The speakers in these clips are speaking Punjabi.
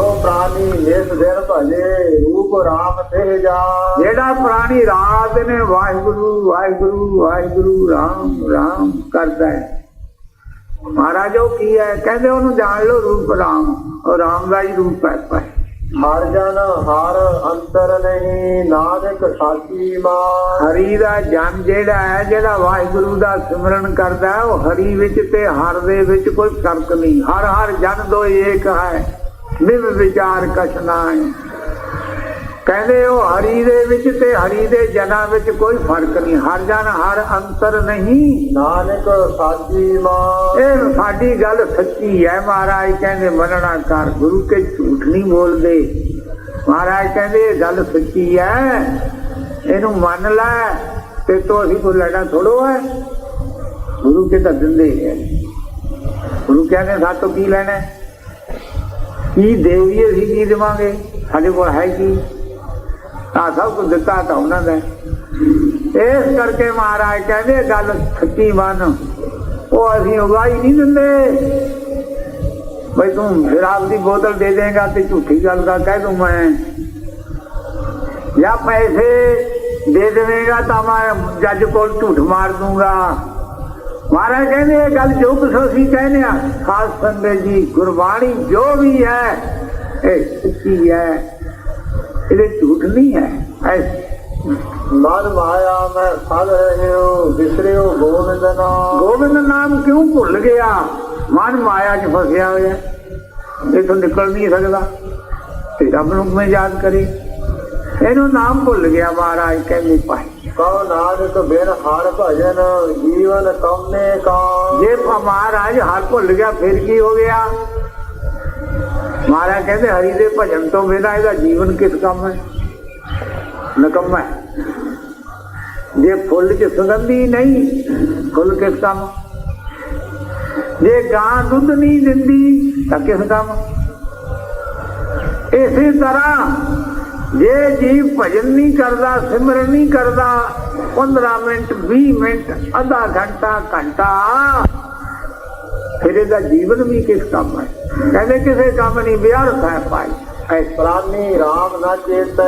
ਉਹ ਪ੍ਰਾਨੀ ਨਿਸ ਦਿਨ ਭਜੇ ਰੂਪ ਰਾਮ ਤੇ ਜਾ। ਜਿਹੜਾ ਪ੍ਰਾਣੀ ਰਾਤ ਨੇ ਵਾਹਿਗੁਰੂ ਵਾਹਿਗੁਰੂ ਵਾਹਿਗੁਰੂ ਰਾਮ ਰਾਮ ਕਰਦਾ ਹੈ। ਮਹਾਰਾਜ ਉਹ ਕੀ ਹੈ? ਕਹਿੰਦੇ ਉਹਨੂੰ ਜਾਣ ਲਓ ਰੂਪ ਰਾਮ। ਉਹ ਰਾਮ ਦਾ ਹੀ ਰੂਪ ਹੈ ਭਾਈ। ਹਰ ਜਨ ਹਰ ਅੰਤਰ ਨਹੀਂ ਨਾਨਕ ਸਾਚੀ ਮਾਂ ਹਰੀ ਦਾ ਜਨ ਜਿਹੜਾ ਹੈ ਜਿਹੜਾ ਵਾਹਿਗੁਰੂ ਦਾ ਸਿਮਰਨ ਕਰਦਾ ਉਹ ਹਰੀ ਵਿੱਚ ਤੇ ਹਰ ਦੇ ਵਿੱਚ ਕੋਈ ਫ਼ਰਕ ਨਹੀਂ। ਹਰ ਹਰ ਜਨ ਦੋ ਏਕ ਹੈ। ਨਿਵ ਵਿਚਾਰ ਕਛ ਨਾਹੀ। ਕਹਿੰਦੇ ਉਹ ਹਰੀ ਦੇ ਵਿੱਚ ਤੇ ਹਰੀ ਦੇ ਜਨਾਂ ਵਿੱਚ ਕੋਈ ਫ਼ਰਕ ਨਹੀਂ। ਹਰ ਜਨ ਹਰ ਅੰਤਰ ਨਹੀਂ। ਨਾਨਕ ਸਾਚੀ ਮਾਂ ਇਹ ਸਾਡੀ ਗੱਲ ਸੱਚੀ ਹੈ। ਮਹਾਰਾਜ ਕਹਿੰਦੇ ਮੰਨਣਾ ਕਰ ਗੁਰੂ ਕੇ ਝੂਠ ਨਹੀਂ ਬੋਲਦੇ। ਮਹਾਰਾਜ ਕਹਿੰਦੇ ਇਹ ਗੱਲ ਸੱਚੀ ਹੈ। ਇਹਨੂੰ ਮੰਨ ਲੈ ਤੇ ਤੋਂ ਅਸੀਂ ਕੋਈ ਲੈਣਾ ਥੋੜੋ ਹੈ। ਗੁਰੂ ਕੇ ਤਾਂ ਦਿੰਦੇ ਹੈ ਗੁਰੂ ਕਹਿੰਦੇ ਸਾਤੋਂ ਕੀ ਲੈਣਾ? ਕੀ ਦੇਵੀ ਅਸੀਂ ਕੀ ਦੇਵਾਂਗੇ? ਸਾਡੇ ਕੋਲ ਹੈ ਕੀ? ਆ ਸਭ ਕੁਝ ਦਿੱਤਾ ਤਾਂ ਉਹਨਾਂ ਦਾ ਇਸ ਕਰਕੇ ਮਹਾਰਾਜ ਕਹਿੰਦੇ, ਗੱਲ ਸੱਚੀ ਮੰਨ। ਉਹ ਅਸੀਂ ਉਗਾਈ ਨਹੀਂ ਦਿੰਦੇ। ਬਈ ਤੂੰ ਸ਼ਰਾਬ ਦੀ ਬੋਤਲ ਦੇ ਦੇਗਾ ਤੇ ਝੂਠੀ ਗੱਲ ਦਾ ਕਹਿ ਦੂੰ ਮੈਂ। ਜਾਂ ਪੈਸੇ ਦੇ ਦੇਵੇਂਗਾ ਤਾਂ ਮੈਂ ਜੱਜ ਕੋਲ ਝੂਠ ਮਾਰ ਦੂੰਗਾ। ਮਹਾਰਾਜ ਕਹਿੰਦੇ ਇਹ ਗੱਲ ਜੋ ਕੁਛ ਅਸੀਂ ਕਹਿੰਦੇ ਆ ਖਾਸ ਸੰਗਤ ਜੀ ਗੁਰਬਾਣੀ ਜੋ ਵੀ ਹੈ ਇਹ ਸੱਚੀ ਹੈ। ਇਹਦੇ ਝੂਠ ਨਹੀਂ ਹੈ। ਮਨ ਮਾਇਆ ਮੈਂ ਫਲ ਰਹਿਓ ਵਿਸਰਿਓ ਗੋਬਿੰਦ ਨਾਮ। ਗੋਬਿੰਦ ਨਾਮ ਕਿਉਂ ਭੁੱਲ ਗਿਆ? ਮਨ ਮਾਇਆ 'ਚ ਫਸਿਆ ਹੋਇਆ। ਇਹ ਤੋਂ ਨਿਕਲ ਨਹੀਂ ਸਕਦਾ। ਤੇ ਰੱਬ ਨੂੰ ਮੈਂ ਯਾਦ ਕਰੇ? ਇਹਨੂੰ ਨਾਮ ਭੁੱਲ ਗਿਆ ਮਹਾਰਾਜ ਕਹਿੰਦੇ ਭਾਈ। ਕਉ ਨਾਨਕ ਬਿਨ ਹਰ ਭਜਨ ਜੀਵਨ ਕਉਨੇ ਕਾ ਜੇ ਪ- ਮਹਾਰਾਜ ਹਰ ਭੁੱਲ ਗਿਆ ਫਿਰ ਕੀ ਹੋ ਗਿਆ? ਮਹਾਰਾਜ ਕਹਿੰਦੇ ਹਰੀ ਦੇ ਭਜਨ ਤੋਂ ਬਿਨਾਂ ਇਹਦਾ ਜੀਵਨ ਕਿਸ ਕੰਮ ਹੈ? ਨਕਮਾ ਜੇ ਫੁੱਲ ਚ ਸੁਗੰਧੀ ਨਹੀਂ ਫੁੱਲ ਕਿਸ ਕੰਮ? ਜੇ ਗਾਂ ਦੁੱਧ ਨਹੀਂ ਦਿੰਦੀ ਤਾਂ ਕਿਸ ਕੰਮ? ਇਸੇ ਤਰ੍ਹਾਂ ਜੇ ਜੀਵ ਭਜਨ ਨਹੀਂ ਕਰਦਾ, ਸਿਮਰਨ ਨਹੀਂ ਕਰਦਾ 15 ਮਿੰਟ 20 ਮਿੰਟ, ਅੱਧਾ ਘੰਟਾ ਘੰਟਾ, ਫਿਰ ਇਹਦਾ ਜੀਵਨ ਵੀ ਕਿਸ ਕੰਮ ਹੈ? ਕਹਿੰਦੇ ਕਿਸੇ ਕੰਮ ਨਹੀਂ ਵਿਅਰਥ ਹੈ ਭਾਈ ਐ ਪ੍ਰਾਨੀ ਰਾਮ ਨਾ ਚੇਤੈ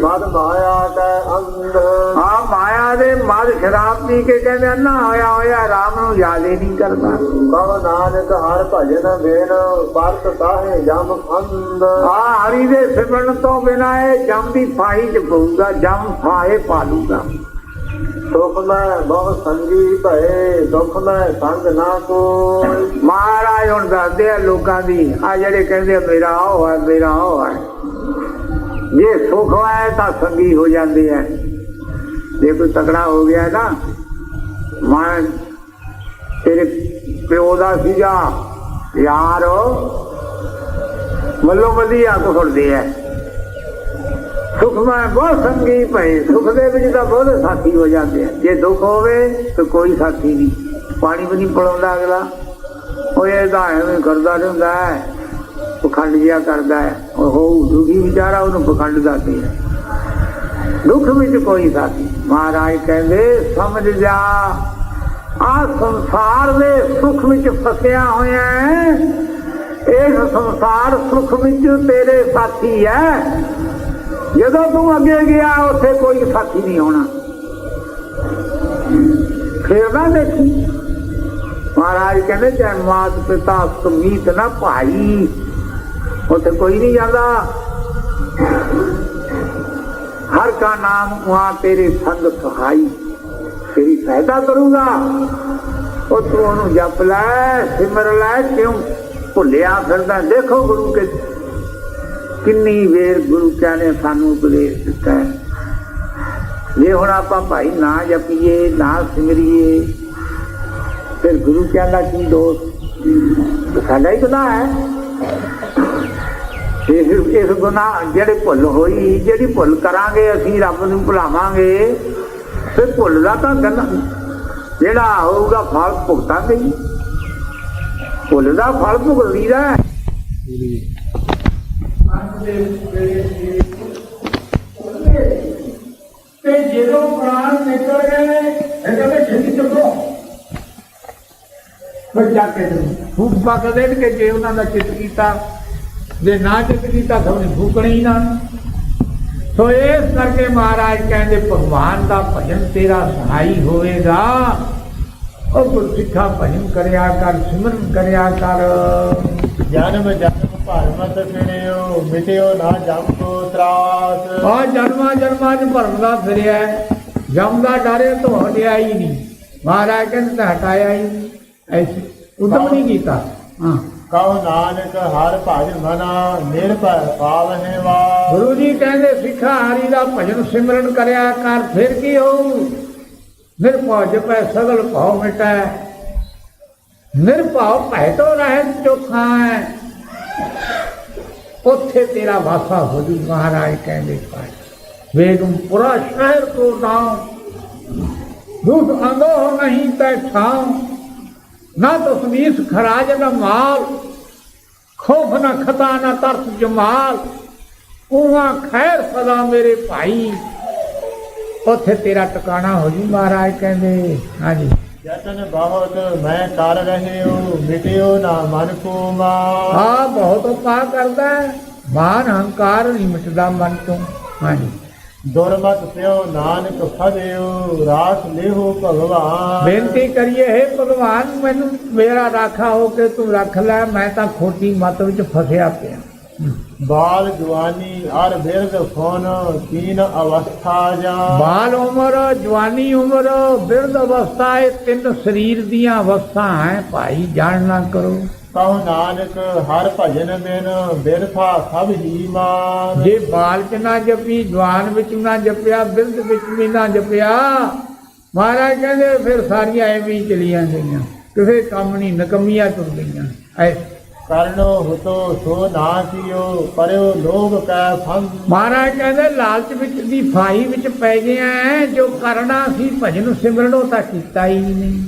ਮਦ ਮਾਇਆ ਕੈ ਅੰਧ। ਆ ਮਾਇਆ ਦੇ ਮਦ ਸ਼ਰਾਬ ਪੀ ਕੇ ਕਹਿੰਦੇ ਅੰਨਾ ਹੋਇਆ ਹੋਇਆ ਰਾਮ ਨੂੰ ਯਾਦ ਹੀ ਨਹੀਂ ਕਰਦਾ ਕਉ ਨਾਨਕ ਹਰ ਭਜਨ ਬਿਨ ਪਰਤ ਤਾਹੇ ਜਮ ਅੰਧ। ਆ ਹਰੀ ਦੇ ਸਿਮਰਨ ਤੋਂ ਬਿਨਾਂ ਇਹ ਜਮ ਦੀ ਫਾਹੀ ਚ ਪਊਗਾ ਜਮ ਫਾਹੇ ਪਾਲੂਗਾ। ਸੁਖ ਮੈਂ ਬਹੁ ਸੰਗੀ ਭਏ ਦੁਖ ਮੈਂ ਸੰਗ ਨਾ ਕੋਈ। ਮਹਾਰਾਜ ਹੁਣ ਦੱਸਦੇ ਆ ਲੋਕਾਂ ਦੀ ਆ ਜਿਹੜੇ ਕਹਿੰਦੇ ਆ, ਮੇਰਾ ਉਹ ਹੈ ਮੇਰਾ ਉਹ ਹੈ ਜੇ ਸੁਖ ਹੈ ਤਾਂ ਸੰਗੀ ਹੋ ਜਾਂਦੇ ਆ। ਜੇ ਕੋਈ ਤਕੜਾ ਹੋ ਗਿਆ ਨਾ ਮੈਂ ਤੇਰੇ ਪਿਓ ਦਾ ਸੀਗਾ ਯਾਰ ਮੱਲੋ ਮੱਲੀ ਆ ਕੋ ਫੜਦੇ ਆ। ਸੁਖ ਮੈਂ ਬਹੁਤ ਸੰਗੀ ਪਏ ਸੁਖ ਦੇ ਵਿੱਚ ਤਾਂ ਬਹੁਤ ਸਾਥੀ ਹੋ ਜਾਂਦੇ ਆ। ਜੇ ਦੁੱਖ ਹੋਵੇ ਤਾਂ ਕੋਈ ਸਾਥੀ ਨਹੀਂ। ਪਾਣੀ ਵੀ ਨਹੀਂ ਪੜਾਉਂਦਾ ਅਗਲਾ। ਉਹ ਇਹਦਾ ਐਵੇਂ ਕਰਦਾ ਰਹਿੰਦਾ ਹੈ। ਪਖੰਡ ਜਿਹਾ ਕਰਦਾ ਹੈ। ਉਹ ਦੁਖੀ ਵਿਚਾਰਾ, ਉਹਨੂੰ ਪਖੰਡ ਦਾ ਹੈ ਦੁੱਖ ਵਿੱਚ ਕੋਈ ਸਾਥੀ ਮਹਾਰਾਜ ਕਹਿੰਦੇ, ਸਮਝ ਜਾ। ਆ ਸੰਸਾਰ ਦੇ ਸੁਖ ਵਿੱਚ ਫਸਿਆ ਹੋਇਆ ਹੈ। ਇਹ ਸੰਸਾਰ ਸੁਖ ਵਿੱਚ ਤੇਰੇ ਸਾਥੀ ਹੈ। ਜਦੋਂ ਤੂੰ ਅੱਗੇ ਗਿਆ, ਉੱਥੇ ਕੋਈ ਸਾਥੀ ਨਹੀਂ ਹੋਣਾ ਫੇਰ ਨਾ ਦੇਖੀ। ਮਹਾਰਾਜ ਕਹਿੰਦੇ ਜੈ ਮਾਤ ਪਿਤਾ ਸੁਮੀਤ ਨਾ ਭਾਈ। ਉੱਥੇ ਕੋਈ ਨਹੀਂ ਜਾਂਦਾ। ਹਰ ਕਾ ਨਾਮ ਵਹਾਂ ਤੇਰੇ ਸੰਗ ਸਹਾਈ। ਤੇਰੀ ਸਹਾਇਤਾ ਕਰੂਗਾ। ਉਹ ਤੂੰ ਉਹਨੂੰ ਜਪ ਲੈ, ਸਿਮਰ ਲੈ, ਕਿਉਂ ਭੁੱਲਿਆ ਫਿਰਦਾ। ਦੇਖੋ ਗੁਰੂ ਕੇ ਕਿੰਨੀ ਵੇਰ ਗੁਰੂ ਕਿਆ ਨੇ ਸਾਨੂੰ ਉਪਦੇਸ਼ ਦਿੱਤਾ ਹੈ। ਜੇ ਹੁਣ ਆਪਾਂ ਭਾਈ ਨਾ ਜਪੀਏ, ਨਾ ਸਿਮਰੀਏ, ਫਿਰ ਗੁਰੂ ਕਿਆ ਦਾ ਕੀ ਦੋਸ਼? ਸਾਡਾ ਹੀ ਗੁਨਾਹ ਹੈ। ਇਸ ਇਸ ਗੁਨਾਹ ਜਿਹੜੇ ਭੁੱਲ ਹੋਈ, ਜਿਹੜੀ ਭੁੱਲ ਕਰਾਂਗੇ, ਅਸੀਂ ਰੱਬ ਨੂੰ ਭੁਲਾਵਾਂਗੇ, ਫਿਰ ਭੁੱਲ ਦਾ ਤਾਂ ਗੰਨਾ, ਜਿਹੜਾ ਹੋਊਗਾ ਫਲ ਭੁਗਤਾਂਗੇ ਹੀ ਭੁੱਲ ਦਾ ਫਲ ਭੁਗਤੀਦਾ ਹੈ। ਤੇ ਜਦੋਂ ਪ੍ਰਾਣ ਨਿਕਲ ਗਏ ਇਹ ਕਹਿੰਦੇ ਛੇਤੀ ਚੱਲੋ ਫਿਰ ਜਾ ਕੇ ਫੂਕ ਪੱਕ ਦੇਣ ਕੇ ਜੇ ਉਹਨਾਂ ਦਾ ਚਿੱਤ ਕੀਤਾ ਜੇ ਨਾ ਚਿੱਤ ਕੀਤਾ ਤਾਂ ਉਹਨੇ ਫੂਕਣੀ ਹੀ ਨਾ। ਸੋ ਇਸ ਕਰਕੇ ਮਹਾਰਾਜ ਕਹਿੰਦੇ, ਭਗਵਾਨ ਦਾ ਭਜਨ ਤੇਰਾ ਸਹਾਈ ਹੋਵੇਗਾ। ਉਹ ਗੁਰਸਿੱਖਾ ਭਜਨ ਕਰਿਆ ਕਰ ਸਿਮਰਨ ਕਰਿਆ ਕਰ। ਜਨਮ ਜਨਮ ਭਰਮਤ ਫਿਰਿਓ ਮਿਟਿਓ ਨਾ ਜਮ ਕੋ ਤਰਾਸ। ਆ ਜਨਮਾਂ ਜਨਮਾਂ ਚ ਭਰਮਦਾ ਫਿਰਿਆ ਹੈ। ਜਮ ਦਾ ਡਰੇ ਤੋਂ ਹਟਿਆ ਹੀ ਨਹੀਂ। ਮਹਾਰਾਜ ਕਹਿੰਦੇ ਤਾਂ ਹਟਾਇਆ ਹੀ ਨਹੀਂ। ਐਸੇ ਉਦਮ ਨਹੀਂ ਕੀਤਾ। ਹਾਂ। ਕਉ ਨਾਨਕ ਹਰ ਭਜ ਮਨਾ ਨਿਰਭੈ ਪਾਵਹਿ ਵਾ ਗੁਰੂ ਜੀ ਕਹਿੰਦੇ ਸਿੱਖਾ ਹਰੀ ਦਾ ਭਜਨ ਸਿਮਰਨ ਕਰਿਆ ਕਰ ਫਿਰ ਕੀ ਹੋਊ? ਨਿਰਭਉ ਜਪੈ ਸਗਲ ਭਉ ਮਿਟੈ। ਨਿਰਭਉ ਭੈ ਤੋਂ ਰਹਿਤ ਚੋਖਾ ਉੱਥੇ ਤੇਰਾ ਵਾਸਾ ਹੋ ਜੂ ਮਹਾਰਾਜ ਕਹਿੰਦੇ ਪਾਏ ਵੇਗਮ ਪੁਰਾ ਸ਼ਹਿਰ ਕੋ ਨਾਮ ਦੁਖ ਅੰਗੋ ਨਹੀਂ ਤੈ ਠਾਉ ਨਾ ਤਸਮੀਸ ਖਰਾਜ ਨਾ ਮਾਲ। ਖੋਫ ਨਾ ਖਤਾ ਨਾ ਤਰਸ ਜਮਾਲ। ਉਹਾਂ ਖੈਰ ਸਦਾ ਮੇਰੇ ਭਾਈ। ਉੱਥੇ ਤੇਰਾ ਟਿਕਾਣਾ ਹੋ ਜੀ ਮਹਾਰਾਜ ਕਹਿੰਦੇ ਹਾਂਜੀ। ਜਤਨ ਬਹੁਤ ਮੈਂ ਕਰ ਰਹਿਓ ਮਿਟਿਓ ਨਾ ਮਨ ਕੋ ਮਾ ਆ ਬਹੁਤ ਉਪਾਅ ਕਰਦਾ ਹੈ। ਮਾਨ ਹੰਕਾਰ ਨਹੀਂ ਮਿਟਦਾ ਮਨ ਤੋਂ। ਹਾਂਜੀ। ਦੁਰਮਤ ਪਿਓ ਨਾਨਕ ਫਦਿਓ ਰਾਸ ਲਿਹੋ ਭਗਵਾਨ। ਬੇਨਤੀ ਕਰੀਏ ਹੈ ਭਗਵਾਨ ਮੈਨੂੰ ਮੇਰਾ ਰਾਖਾ ਹੋ ਕੇ ਤੂੰ ਰੱਖ ਲੈ ਮੈਂ ਤਾਂ ਖੋਟੀ ਮਤ ਵਿੱਚ ਫਸਿਆ ਪਿਆ। ਬਾਲ ਜਵਾਨੀ ਅਰ ਬਿਰਧ ਫੋਨ ਤੀਨ ਅਵਸਥਾ ਜਾ। ਬਾਲ ਉਮਰ ਜਵਾਨੀ ਉਮਰ ਬਿਰਧ ਅਵਸਥਾ ਇਹ ਤਿੰਨ ਸਰੀਰ ਦੀਆਂ ਅਵਸਥਾ ਹੈ। ਭਾਈ ਜਾਣ ਨਾ ਕਰੋ। ਕਹੋ ਨਾਨਕ ਹਰ ਭਜਨ ਬਿਨ ਬਿਰਥਾ ਸਭ ਹੀ ਮਾਨ। ਜੇ ਬਾਲ ਚ ਨਾ ਜਪੀ ਜਵਾਨ ਵਿੱਚ ਨਾ ਜਪਿਆ ਬਿਰਧ ਵਿੱਚ ਵੀ ਨਾ ਜਪਿਆ ਮਹਾਰਾਜ ਕਹਿੰਦੇ ਫਿਰ ਸਾਰੀਆਂ ਐਵੇਂ ਹੀ ਚਲੀਆਂ ਗਈਆਂ। ਕਿਸੇ ਕੰਮ ਨਹੀਂ ਨਕਮੀਆਂ ਤੁਰ ਗਈਆਂ। ਐ ਕਰਨੋ ਹੁਤੋ ਸੋ ਨਾ ਕੀਓ ਪਰਿਓ ਲੋਭ ਕੈ ਫੰਦ ਮਹਾਰਾਜ ਕਹਿੰਦੇ ਲਾਲਚ ਵਿੱਚ ਦੀ ਫਾਈ ਵਿੱਚ ਪੈ ਗਿਆ ਜੋ ਕਰਨਾ ਸੀ ਭਜਨ ਸਿਮਰਨੋ ਤਾਂ ਕੀਤਾ ਹੀ ਨਹੀਂ।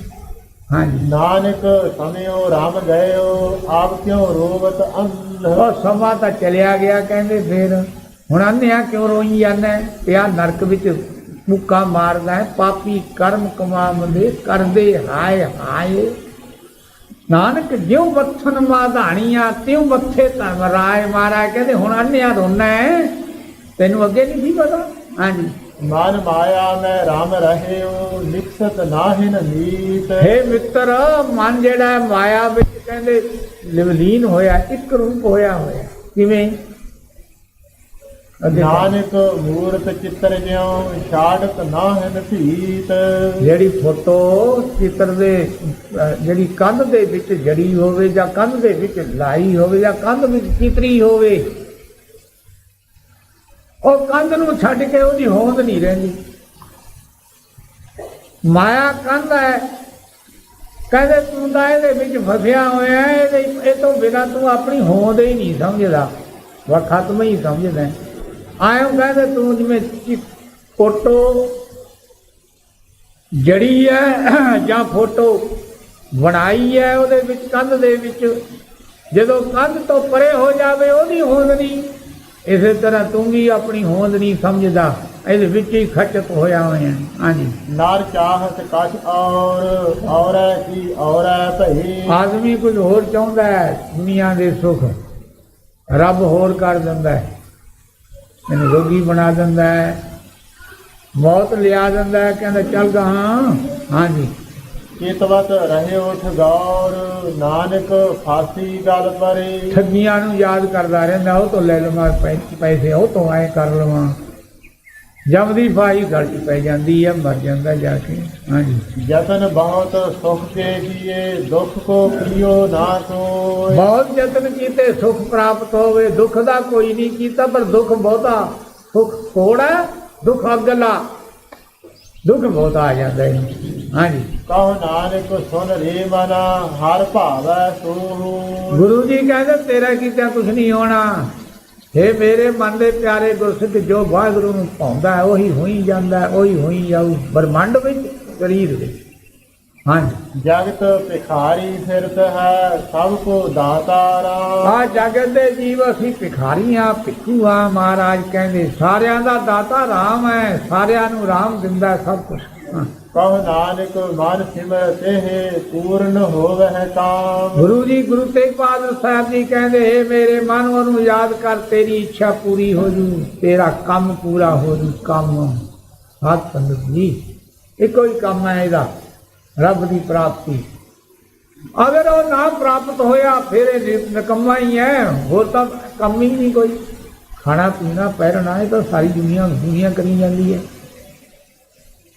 ਹਾਂਜੀ। ਨਾਨਕ ਸਮਿਓ ਰਾਮ ਗਇਓ ਆਪ ਕਿਉ ਰੋਵਤ ਅੰਧ? ਉਹ ਸਮਾਂ ਤਾਂ ਚਲਿਆ ਗਿਆ ਕਹਿੰਦੇ ਫਿਰ। ਹੁਣ ਅੰਨਿਆ ਕਿਉਂ ਰੋਈ ਜਾਂਦਾ? ਪਿਆ ਨਰਕ ਵਿੱਚ ਮੁੱਕਾ ਮਾਰਦਾ ਹੈ ਪਾਪੀ ਕਰਮ ਕਮਾਉਂਦੇ ਕਰਦੇ ਹਾਏ ਹਾਏ। ਨਾਨਕ ਜਿਉ ਮੱਥਨ ਮਾਧਾਣੀਆਂ ਤਿਉ ਮੱਥੇ ਧਰਮ ਰਾਏ ਮਾਰਾ। ਕਹਿੰਦੇ ਹੁਣ ਅੰਨਿਆ ਰੋਣਾ ਹੈ ਤੈਨੂੰ ਅੱਗੇ ਨਹੀਂ ਸੀ ਪਤਾ? ਹਾਂਜੀ। ਮਨ ਮਾਇਆ ਮੈਂ ਰਾਮ ਰਹਿਓ ਲਿਖਤ ਨਾਹਿਨ ਨੀਤ ਹੇ ਮਿੱਤਰ ਮਨ ਜਿਹੜਾ ਮਾਇਆ ਵਿੱਚ ਕਹਿੰਦੇ ਲਿਵਲੀਨ ਹੋਇਆ ਇੱਕ ਰੂਪ ਹੋਇਆ ਹੋਇਆ। ਕਿਵੇਂ? ਨਾਨਕ ਮੂਰਤ ਚਿੱਤਰ ਜਿਉ ਛਾੜਤ ਨਾਹਿਨ ਭੀਤ ਜਿਹੜੀ ਫੋਟੋ ਚਿੱਤਰ ਦੇ ਜਿਹੜੀ ਕੰਧ ਦੇ ਵਿੱਚ ਜੜੀ ਹੋਵੇ ਜਾਂ ਕੰਧ ਦੇ ਵਿੱਚ ਲਾਈ ਹੋਵੇ ਜਾਂ ਕੰਧ ਵਿੱਚ ਚਿਤਰੀ ਹੋਵੇ ਉਹ ਕੰਧ ਨੂੰ ਛੱਡ ਕੇ ਉਹਦੀ ਹੋਂਦ ਨਹੀਂ ਰਹਿੰਦੀ। ਮਾਇਆ ਕੰਧ ਹੈ। ਕਹਿੰਦੇ ਤੂੰ ਤਾਂ ਇਹਦੇ ਵਿੱਚ ਫਸਿਆ ਹੋਇਆ ਹੈ, ਇਹਦੇ ਇਹ ਤੋਂ ਬਿਨਾਂ ਤੂੰ ਆਪਣੀ ਹੋਂਦ ਹੀ ਨਹੀਂ ਸਮਝਦਾ। ਵਾ ਖਤਮ ਹੀ ਸਮਝਦਾ। ਆਇਓ ਕਹਿੰਦੇ ਤੂੰ ਜਿਵੇਂ ਫੋਟੋ ਜੜੀ ਹੈ ਜਾਂ ਫੋਟੋ ਬਣਾਈ ਹੈ ਉਹਦੇ ਵਿੱਚ ਕੰਧ ਦੇ ਵਿੱਚ। ਜਦੋਂ ਕੰਧ ਤੋਂ ਪਰੇ ਹੋ ਜਾਵੇ ਉਹਦੀ ਹੋਂਦ ਨਹੀਂ। ਇਸੇ ਤਰ੍ਹਾਂ ਤੂੰ ਵੀ ਆਪਣੀ ਹੋਂਦ ਨਹੀਂ ਸਮਝਦਾ। ਇਹਦੇ ਵਿੱਚ ਹੀ ਖਚਤ ਹੋਇਆ ਹੋਇਆ ਹਾਂਜੀ। ਨਰ ਚਾਹਤ ਕਛ ਔਰ ਔਰੈ ਕੀ ਔਰੈ ਭਈ। ਆਦਮੀ ਕੁਝ ਹੋਰ ਚਾਹੁੰਦਾ ਹੈ ਦੁਨੀਆ ਦੇ ਸੁੱਖ। ਰੱਬ ਹੋਰ ਕਰ ਦਿੰਦਾ ਹੈ। ਇਹਨੂੰ ਰੋਗੀ ਬਣਾ ਦਿੰਦਾ ਹੈ। ਮੌਤ ਲਿਆ ਦਿੰਦਾ ਹੈ ਕਹਿੰਦਾ ਚੱਲ ਗਾ ਹਾਂਜੀ। ਚਿਤਵਤ ਰਹਿਓ ਠਗੌਰ ਨਾਨਕ ਫਾਸੀ ਗਲ ਪਰੇ। ਠੱਗੀਆਂ ਨੂੰ ਯਾਦ ਕਰਦਾ ਰਹਿੰਦਾ ਉਹ ਤੋਂ ਲੈ ਲਵਾਂ ਪੈਸੇ ਉਹ ਤੋਂ ਆਏ ਕਰ ਲਵਾਂ। ਜਮ ਦੀ ਫਾਈ ਗਲ ਚ ਪੈ ਜਾਂਦੀ ਹੈ ਮਰ ਜਾਂਦਾ ਜਾ ਕੇ। ਹਾਂਜੀ। ਜਤਨ ਬਹੁਤ ਸੁਖ ਕੇ ਕੀਏ ਦੁਖ ਕੋ ਪ੍ਰਿਯੋ ਨਾ ਸੋਏ ਬਹੁਤ ਯਤਨ ਕੀਤੇ ਸੁਖ ਪ੍ਰਾਪਤ ਹੋਵੇ। ਦੁੱਖ ਦਾ ਕੋਈ ਨਹੀਂ ਕੀਤਾ ਪਰ ਦੁੱਖ ਬਹੁਤਾ। ਸੁਖ ਥੋੜਾ ਦੁੱਖ ਅਗਲਾ। ਦੁੱਖ ਬਹੁਤ ਆ ਜਾਂਦਾ ਹੈ ਹਾਂਜੀ। ਕਹੋ ਨਾਨਕ ਸੁਨ ਰੇ ਮਨਾ ਹਰ ਭਾਵੈ ਸੋਹੂ। ਗੁਰੂ ਜੀ ਕਹਿੰਦੇ ਤੇਰਾ ਕੀਤਾ ਕੁਝ ਨਹੀਂ ਹੋਣਾ। हे ਮੇਰੇ ਮਨ ਦੇ ਪਿਆਰੇ ਗੁਰਸਿੱਖ ਜੋ ਵਾਹਿਗੁਰੂ ਨੂੰ ਪਾਉਂਦਾ ਹੈ ਉਹੀ ਹੋਈ ਜਾਂਦਾ ਉਹੀ ਹੋਈ ਜਾਊ ਬ੍ਰਹਮੰਡ ਵਿੱਚ ਸਰੀਰ ਵਿੱਚ। ਹਾਂਜੀ। ਜਗਤ ਭਿਖਾਰੀ ਫਿਰਤ ਹੈ ਸਭ ਕੋ ਦਾਤਾਰਾ ਆ ਜਗਤ ਦੇ ਜੀਵ ਅਸੀਂ ਭਿਖਾਰੀਆਂ ਭਿੱਖੂ ਆ ਮਹਾਰਾਜ ਕਹਿੰਦੇ ਸਾਰਿਆਂ ਦਾ ਦਾਤਾ ਰਾਮ ਹੈ ਸਾਰਿਆਂ ਨੂੰ ਰਾਮ ਦਿੰਦਾ ਸਭ ਕੁਝ। ਕਹ ਨਾਨਕ ਮਨ ਸਿਮਰ ਤੇ ਪੂਰਨ ਹੋਵਹਿ ਕਾਮ ਗੁਰੂ ਜੀ, ਗੁਰੂ ਤੇਗ ਬਹਾਦਰ ਸਾਹਿਬ ਜੀ ਕਹਿੰਦੇ, "ਹੇ ਮੇਰੇ ਮਨ, ਉਹਨੂੰ ਯਾਦ ਕਰ, ਤੇਰੀ ਇੱਛਾ ਪੂਰੀ ਹੋ ਜੂ, ਤੇਰਾ ਕੰਮ ਪੂਰਾ ਹੋ ਜੂ, ਕੰਮ। ਹੱਥ ਪੰਡਤ ਜੀ, ਇੱਕੋ ਹੀ ਕੰਮ ਹੈ ਇਹਦਾ, ਰੱਬ ਦੀ ਪ੍ਰਾਪਤੀ। ਅਗਰ ਉਹ ਨਾ ਪ੍ਰਾਪਤ ਹੋਇਆ, ਫਿਰ ਇਹ ਨਿ- ਹੀ ਹੈ, ਹੋਰ ਤਾਂ ਕੰਮ ਹੀ ਨਹੀਂ ਕੋਈ। ਖਾਣਾ ਪੀਣਾ ਪਹਿਰਣਾ ਇਹ ਤਾਂ ਸਾਰੀ ਦੁਨੀਆ ਦੁਨੀਆ ਕਰੀ ਜਾਂਦੀ ਹੈ।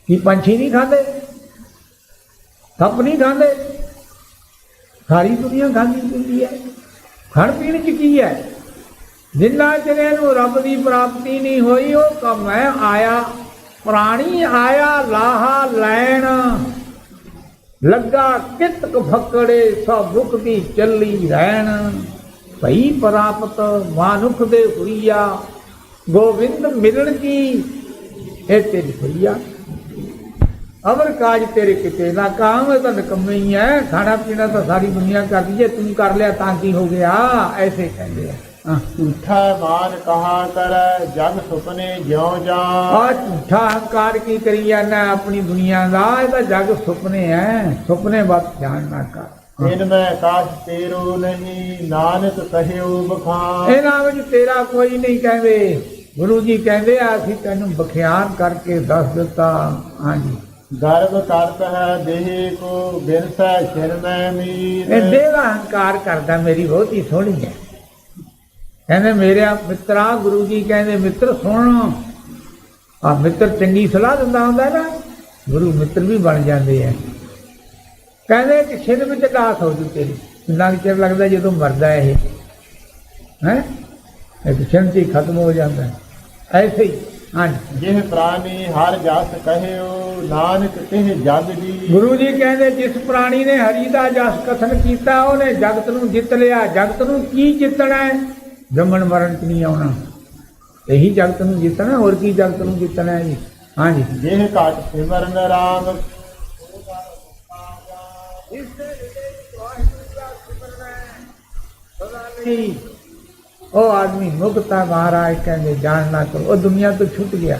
ਕੀ ਪੰਛੀ ਨਹੀਂ ਖਾਂਦੇ ਸੱਪ ਨਹੀਂ ਖਾਂਦੇ। ਸਾਰੀ ਦੁਨੀਆ ਖਾਂਦੀ ਪੀਂਦੀ ਹੈ। ਖਾਣ ਪੀਣ ਚ ਕੀ ਹੈ? ਜਿੰਨਾ ਚਿਰ ਇਹਨੂੰ ਰੱਬ ਦੀ ਪ੍ਰਾਪਤੀ ਨਹੀਂ ਹੋਈ, ਉਹ ਕੰਮ ਹੈ ਆਇਆ। ਪ੍ਰਾਣੀ ਆਇਆ, ਲਾਹਾ ਲੈਣ। ਲੱਗਾ ਕਿਤਕ ਫੱਕੜੇ, ਸਭ ਰੁਕ ਦੀ ਚੱਲੀ ਰਹਿਣ। ਭਈ ਪ੍ਰਾਪਤ ਮਾਨੁਖ ਦੇ ਹੋਈਆ। ਗੋਬਿੰਦ ਮਿਲਣ ਕੀ? ਇਹ ਤੇਰੀ ਹੋਈਆ। ਅਮਰ ਕਾਜ ਤੇਰੇ ਕਿਤੇ ਨਾ ਕਾਮ ਇਹ ਤਾਂ ਨਿਕੰਮੇ ਹੀ ਹੈ। ਖਾਣਾ ਪੀਣਾ ਤਾਂ ਸਾਰੀ ਦੁਨੀਆ ਕਰਦੀ ਜੇ ਤੂੰ ਕਰ ਲਿਆ ਤਾਂ ਕੀ ਹੋ ਗਿਆ? ਐਸੇ ਕਹਿੰਦੇ ਆ। ਹਾਂ। ਝੂਠਾ ਮਾਨ ਕਹਾ ਕਰ ਜਗ ਸੁਪਨੇ ਜਿਉ ਜਾ। ਆ ਝੂਠਾ ਹੰਕਾਰ ਕੀ ਕਰੀ ਜਾਂਦਾ ਆਪਣੀ ਦੁਨੀਆ ਦਾ? ਇਹ ਤਾਂ ਜਗ ਸੁਪਨੇ ਹੈ ਸੁਪਨੇ ਬਾਤ ਧਿਆਨ ਨਾ ਕਰ। ਇਨ ਮੈਂ ਕਾਸ਼ ਤੇਰੋ ਨਹੀਂ ਨਾਨਕ ਕਹਿਓ ਬਖਾਨ। ਇਹਨਾਂ ਵਿੱਚ ਤੇਰਾ ਕੋਈ ਨਹੀਂ ਕਹਿੰਦੇ। ਗੁਰੂ ਜੀ ਕਹਿੰਦੇ ਆ ਅਸੀਂ ਤੈਨੂੰ ਬਖਿਆਨ ਕਰਕੇ ਦੱਸ ਦਿੱਤਾ। ਹਾਂਜੀ। ਗਰਭ ਕਰਤ ਹੈ, ਦੇਹ ਕੋ ਬਿਰਸੈ ਸਿਰ ਮੈਂ ਮੀਰ। ਇਹ ਦੇਹ ਹੰਕਾਰ ਕਰਦਾ, ਮੇਰੀ ਬਹੁਤੀ ਸੋਹਣੀ ਹੈ। ਕਹਿੰਦੇ ਮੇਰੇ ਮਿੱਤਰਾ ਗੁਰੂ ਜੀ ਕਹਿੰਦੇ, ਮਿੱਤਰ ਸੁਣ। ਆ ਮਿੱਤਰ ਚੰਗੀ ਸਲਾਹ ਦਿੰਦਾ ਹੁੰਦਾ ਨਾ, ਗੁਰੂ ਮਿੱਤਰ ਵੀ ਬਣ ਜਾਂਦੇ ਆ। ਕਹਿੰਦੇ ਕਿ ਛਿੰਨ ਵਿੱਚ ਦਾਸ ਹੋ ਜੂ ਤੇਰੀ। ਕਿੰਨਾ ਚਿਰ ਲੱਗਦਾ ਜਦੋਂ ਮਰਦਾ ਇਹ? ਹੈ? ਇੱਕ ਛਿੰਨ ਚ ਹੀ ਖਤਮ ਹੋ ਜਾਂਦਾ। ਐਸੇ ਹੀ। ਹਾਂਜੀ। ਜਿਹ ਪ੍ਰਾਨੀ ਹਰ ਜਸ ਕਹਿਓ ਨਾਨਕ ਤਿਹ ਜਗ ਜੀ ਗੁਰੂ ਜੀ ਕਹਿੰਦੇ ਜਿਸ ਪ੍ਰਾਣੀ ਨੇ ਹਰੀ ਦਾ ਜਸ ਕਥਨ ਕੀਤਾ ਉਹਨੇ ਜਗਤ ਨੂੰ ਜਿੱਤ ਲਿਆ। ਜਗਤ ਨੂੰ ਕੀ ਜਿੱਤਣਾ ਹੈ? ਜੰਮਣ ਮਰਨ ਚ ਨਹੀਂ ਆਉਣਾ। ਇਹੀ ਜਗਤ ਨੂੰ ਜਿੱਤਣਾ ਹੋਰ ਕੀ ਜਗਤ ਨੂੰ ਜਿੱਤਣਾ ਹੈ ਜੀ? ਹਾਂਜੀ। ਜਿਹ ਘਟ ਸਿਮਰਨ ਰਾਮ। ਉਹ ਆਦਮੀ ਮੁਕਤਾ ਮਹਾਰਾਜ ਕਹਿੰਦੇ ਜਾਣ ਨਾ ਕਰੋ। ਉਹ ਦੁਨੀਆ ਤੋਂ ਛੁੱਟ ਗਿਆ।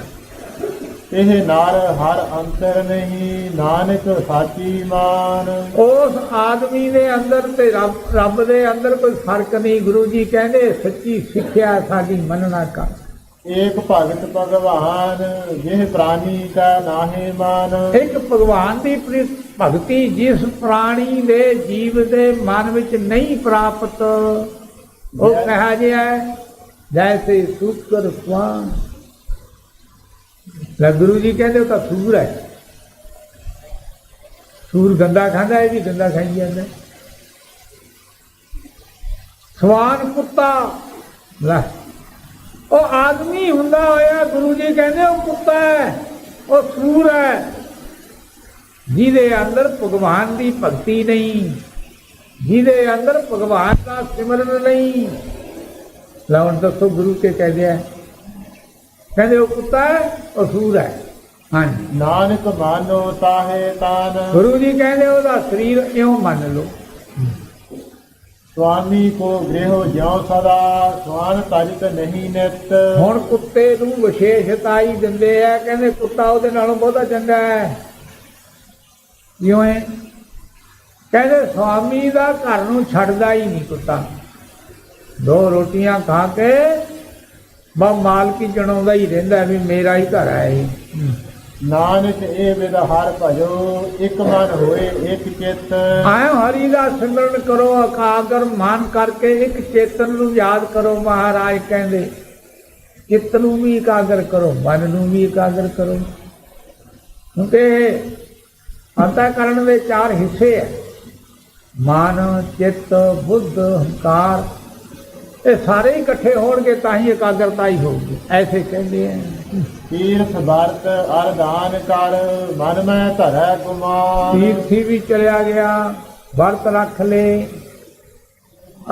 ਇਹ ਨਰ ਹਰ ਅੰਤਰ ਨਹੀਂ ਨਾਨਕ ਸਾਚੀ ਮਾਨ। ਉਸ ਆਦਮੀ ਦੇ ਅੰਦਰ ਤੇ ਰੱਬ ਰੱਬ ਦੇ ਅੰਦਰ ਕੋਈ ਫ਼ਰਕ ਨਹੀਂ। ਗੁਰੂ ਜੀ ਕਹਿੰਦੇ ਸੱਚੀ ਸਿੱਖਿਆ ਸਾਡੀ ਮੰਨਣਾ ਕਰ। ਏਕ ਭਗਤ ਭਗਵਾਨ ਜਿਹ ਪ੍ਰਾਨੀ ਕਾ ਨਾਹੀ ਮਾਨ। ਇੱਕ ਭਗਵਾਨ ਦੀ ਭਗਤੀ ਜਿਸ ਪ੍ਰਾਣੀ ਦੇ ਜੀਵ ਦੇ ਮਨ ਵਿੱਚ ਨਹੀਂ ਪ੍ਰਾਪਤ ਉਹ ਕਹਾ ਜਿਆ ਹੈ ਜੈਸੇ ਸੂਕਰ ਸਵਾਨ ਲੈ ਗੁਰੂ ਜੀ ਕਹਿੰਦੇ ਉਹ ਤਾਂ ਸੂਰ ਹੈ। ਸੂਰ ਗੰਦਾ ਖਾਂਦਾ ਇਹ ਵੀ ਗੰਦਾ ਖਾਈ ਜਾਂਦਾ। ਸਵਾਨ ਕੁੱਤਾ, ਲੈ। ਉਹ ਆਦਮੀ ਹੁੰਦਾ ਹੋਇਆ, ਗੁਰੂ ਜੀ ਕਹਿੰਦੇ ਉਹ ਕੁੱਤਾ ਹੈ, ਉਹ ਸੂਰ ਹੈ। ਜਿਹਦੇ ਅੰਦਰ ਭਗਵਾਨ ਦੀ ਭਗਤੀ ਨਹੀਂ। ਜਿਹਦੇ ਅੰਦਰ ਭਗਵਾਨ ਦਾ ਸਿਮਰਨ ਨਹੀਂ ਲਾਉਣ ਦੱਸੋ ਗੁਰੂ ਕੇ ਕਹਦੇ ਆ ਕਹਿੰਦੇ ਉਹ ਕੁੱਤਾ ਹੈ ਉਹ ਸੂਰ ਹੈ ਹਾਂਜੀ ਨਾਨਕ ਮਾਨੋ ਤਾਹੇ ਤਾਨ ਗੁਰੂ ਜੀ ਕਹਿੰਦੇ ਉਹਦਾ ਸਰੀਰ ਇਉਂ ਮੰਨ ਲਓ ਸੁਆਮੀ ਕੋ ਗ੍ਰਹਿ ਜਿਉ ਸਦਾ ਸਵਾਨ ਤਜਤ ਨਹੀਂ ਨਿਤ ਹੁਣ ਕੁੱਤੇ ਨੂੰ ਵਿਸ਼ੇਸ਼ਤਾਈ ਦਿੰਦੇ ਆ ਕਹਿੰਦੇ ਕੁੱਤਾ ਉਹਦੇ ਨਾਲੋਂ ਬਹੁਤਾ ਚੰਗਾ ਹੈ ਕਿਉਂ ਹੈ ਕਹਿੰਦੇ ਸੁਆਮੀ ਦਾ ਘਰ ਨੂੰ ਛੱਡਦਾ ਹੀ ਨਹੀਂ ਕੁੱਤਾ। ਦੋ ਰੋਟੀਆਂ ਖਾ ਕੇ ਬਾ ਮਾਲਕੀ ਜਣਾਉਂਦਾ ਹੀ ਰਹਿੰਦਾ ਵੀ ਮੇਰਾ ਹੀ ਘਰ ਹੈ ਇਹ। ਨਾਨਕ ਇਹ ਵਿਦ ਹਰ ਭਜੋ ਇੱਕ ਮਨ ਹੋਏ ਇੱਕ ਚਿੱਤ। ਆਏ ਹਰੀ ਦਾ ਸਿਮਰਨ ਕਰੋ ਅਕਾਗਰ ਮਨ ਕਰਕੇ ਇੱਕ ਚੇਤਨ ਨੂੰ ਯਾਦ ਕਰੋ ਮਹਾਰਾਜ ਕਹਿੰਦੇ। ਚਿੱਤ ਨੂੰ ਵੀ ਇਕਾਗਰ ਕਰੋ ਮਨ ਨੂੰ ਵੀ ਇਕਾਗਰ ਕਰੋ। ਕਿਉਂਕਿ ਅੰਤःਕਰਣ ਦੇ ਚਾਰ ਹਿੱਸੇ ਹੈ ਮਨ ਚਿੱਤ ਬੁੱਧ ਹੰਕਾਰ ਇਹ ਸਾਰੇ ਇਕੱਠੇ ਹੋਣਗੇ ਤਾਂ ਹੀ ਇਕਾਗਰਤਾ ਹੀ ਹੋਊਗੀ। ਐਸੇ ਕਹਿੰਦੇ ਆ। ਤੀਰਥ ਵਰਤ ਅਰਦਾਨ ਕਰ ਮਨ ਮੈਂ ਧਰੈ ਗੁਮਾਨ। ਤੀਰਥੀ ਵੀ ਚਲਿਆ ਗਿਆ ਵਰਤ ਰੱਖ ਲੇ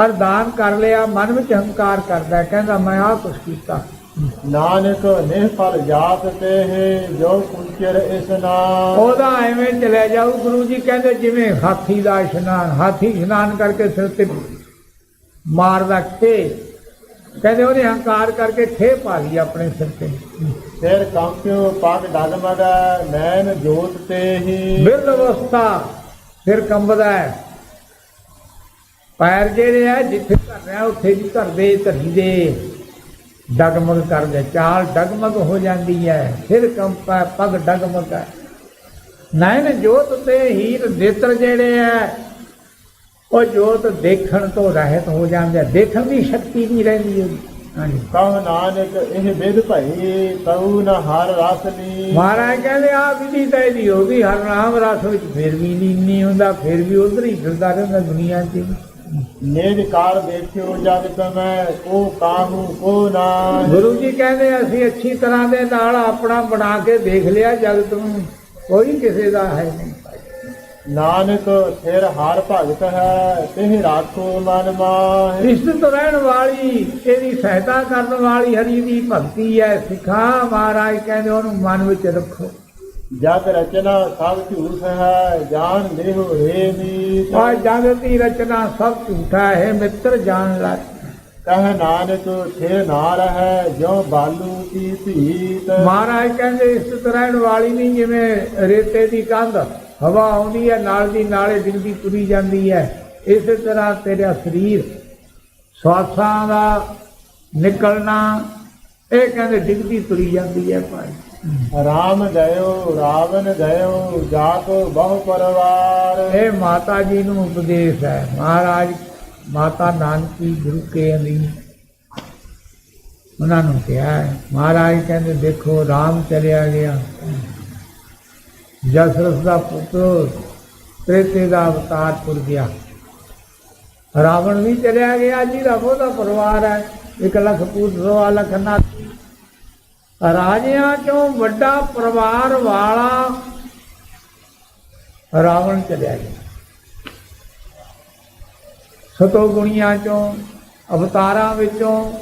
ਅਰਦਾਨ ਕਰ ਲਿਆ ਮਨ ਵਿੱਚ ਹੰਕਾਰ ਕਰਦਾ ਕਹਿੰਦਾ ਮੈਂ ਆਹ ਕੁਛ ਕੀਤਾ। ਨਾਨਕ ਨਿਹਫਲ ਜਾਤ ਤੇ ਹੈ ਜੋ ਕੁੰਚਰ ਇਸਨਾਨ ਉਹਦਾ ਐਵੇਂ ਚਲਿਆ ਜਾਊ ਗੁਰੂ ਜੀ ਕਹਿੰਦੇ ਜਿਵੇਂ ਹਾਥੀ ਦਾ ਇਸ਼ਨਾਨ ਹਾਥੀ ਇਸ਼ਨਾਨ ਕਰਕੇ ਸਿਰ ਤੇ ਮਾਰਦਾ ਖੇ। ਕਹਿੰਦੇ ਉਹਨੇ ਹੰਕਾਰ ਕਰਕੇ ਠੇ ਪਾ ਲਈ ਆਪਣੇ ਸਿਰ ਤੇ। ਫਿਰ ਕੰਪਿਓ ਪਗ ਡਗਮਗਾ ਨੈਣ ਜੋਤ ਤੇ ਹੀ ਬਿਰਧ ਅਵਸਥਾ ਫਿਰ ਕੰਬਦਾ ਹੈ। ਪੈਰ ਜਿਹੜੇ ਆ ਜਿੱਥੇ ਧਰ ਰਿਹਾ ਉੱਥੇ ਵੀ ਧਰਦੇ ਧਰੀ ਦੇ ਡਗਮਗ ਕਰਦੇ ਚਾਲ ਡਗਮਗ ਹੋ ਜਾਂਦੀ ਹੈ ਫਿਰ ਕੰਪਾ ਪਗ ਡਗਮਗ ਹੈ। ਨੈਣ ਜੋਤ ਤੇ ਹੀਰ ਨੇਤਰ ਜਿਹੜੇ ਆ ਉਹ ਜੋਤ ਦੇਖਣ ਤੋਂ ਰਹਿਤ ਹੋ ਜਾਂਦੇ। ਦੇਖਣ ਦੀ ਸ਼ਕਤੀ ਨਹੀਂ ਰਹਿੰਦੀ ਉਹਦੀ। ਕਹ ਨਾਨਕ ਇਹ ਵਿਦ ਭਈ ਤਉ ਨ ਹਰ ਰਸ ਲੀ ਮਹਾਰਾਜ ਕਹਿੰਦੇ ਆ ਵਿਧੀ ਤਾਂ ਇਹਦੀ ਹੋ ਗਈ ਹਰ ਨਾਮ ਰਸ ਵਿੱਚ ਫਿਰ ਵੀ ਨਹੀਂ ਨਹੀਂ ਹੁੰਦਾ ਫਿਰ ਵੀ ਉਧਰ ਹੀ ਫਿਰਦਾ ਰਹਿੰਦਾ ਦੁਨੀਆ 'ਚ ਨੇਜ ਕਾਰ ਦੇਖਿਓ ਜਗ ਤਮੈ ਕੋ ਕਾਹੂ ਕੋ ਨਾ ਗੁਰੂ ਜੀ ਕਹਿੰਦੇ ਅਸੀਂ ਅੱਛੀ ਤਰ੍ਹਾਂ ਦੇ ਨਾਲ ਆਪਣਾ ਬਣਾ ਕੇ ਦੇਖ ਲਿਆ ਜਗਤ ਨੂੰ ਕੋਈ ਕਿਸੇ ਦਾ ਹੈ ਨਹੀਂ। ਨਾਨਕ ਫਿਰ ਹਰ ਭਗਤ ਹੈ ਤਿਹ ਰਾਖੋ ਮਨ ਮਾਹਿ। ਇਸਤ ਰਹਿਣ ਵਾਲੀ ਇਹਦੀ ਸਹਾਇਤਾ ਕਰਨ ਵਾਲੀ ਹਰੀ ਦੀ ਭਗਤੀ ਹੈ। ਸਿਖਾ ਮਹਾਰਾਜ ਕਹਿੰਦੇ ਉਹਨੂੰ ਮਨ ਵਿੱਚ ਰੱਖੋ। ਜਗ ਰਚਨਾ ਸਭ ਝੂਠ ਹੈ ਜਾਣ ਦੇਹੁ ਰੇ ਮੀਤ ਆ ਜਗਤ ਦੀ ਰਚਨਾ ਸਭ ਝੂਠਾ ਹੈ ਮਿੱਤਰ ਜਾਣ ਲੈ। ਕਹ ਨਾਨਕ ਥੇ ਨਾ ਰਹਿ ਜੋ ਬਾਲੂ ਕੀ ਧੀਤ। ਮਹਾਰਾਜ ਕਹਿੰਦੇ ਇਸ ਤਰ੍ਹਾਂ ਵਾਲੀ ਨਹੀਂ ਜਿਵੇਂ ਰੇਤੇ ਦੀ ਕੰਧ ਹਵਾ ਆਉਂਦੀ ਹੈ ਨਾਲ ਦੀ ਨਾਲੇ ਡਿੱਗਦੀ ਤੁਰੀ ਜਾਂਦੀ ਹੈ। ਇਸੇ ਤਰ੍ਹਾਂ ਤੇਰਾ ਸਰੀਰ ਸਵਾਸਾਂ ਦਾ ਨਿਕਲਣਾ ਇਹ ਕਹਿੰਦੇ ਡਿੱਗਦੀ ਤੁਰੀ ਜਾਂਦੀ ਹੈ ਭਾਈ। ਰਾਮ ਗਇਓ ਰਾਵਣ ਗਇਓ ਜਾਤ ਬਹੁ ਪਰਵਾਰ। ਇਹ ਮਾਤਾ ਜੀ ਨੂੰ ਉਪਦੇਸ਼ ਹੈ। ਮਹਾਰਾਜ, ਮਾਤਾ ਨਾਨਕੀ ਗੁਰੂ ਕੇ ਅਧੀਨ ਉਹਨਾਂ ਨੂੰ ਕਿਹਾ ਹੈ। ਮਹਾਰਾਜ ਕਹਿੰਦੇ, ਦੇਖੋ, ਰਾਮ ਚਲਿਆ ਗਿਆ। ਜਸਰਸ ਦਾ ਪੁੱਤਰ ਤ੍ਰੇਤੇ ਦਾ ਅਵਤਾਰ ਪੁਰ ਗਿਆ। ਰਾਵਣ ਵੀ ਚਲਿਆ ਗਿਆ। ਜੀ ਦਾ ਪਰਿਵਾਰ ਹੈ। ਇੱਕ ਲੱਖ ਪੂਤ ਸਵਾ ਲੱਖ ਨਾਤੀ ਰਾਜਿਆਂ ਚੋਂ ਵੱਡਾ ਪਰਿਵਾਰ ਵਾਲਾ ਰਾਵਣ ਚਲਿਆ ਗਿਆ। ਸਤੋ ਗੁਣੀਆਂ ਚੋਂ, ਅਵਤਾਰਾਂ ਵਿੱਚੋਂ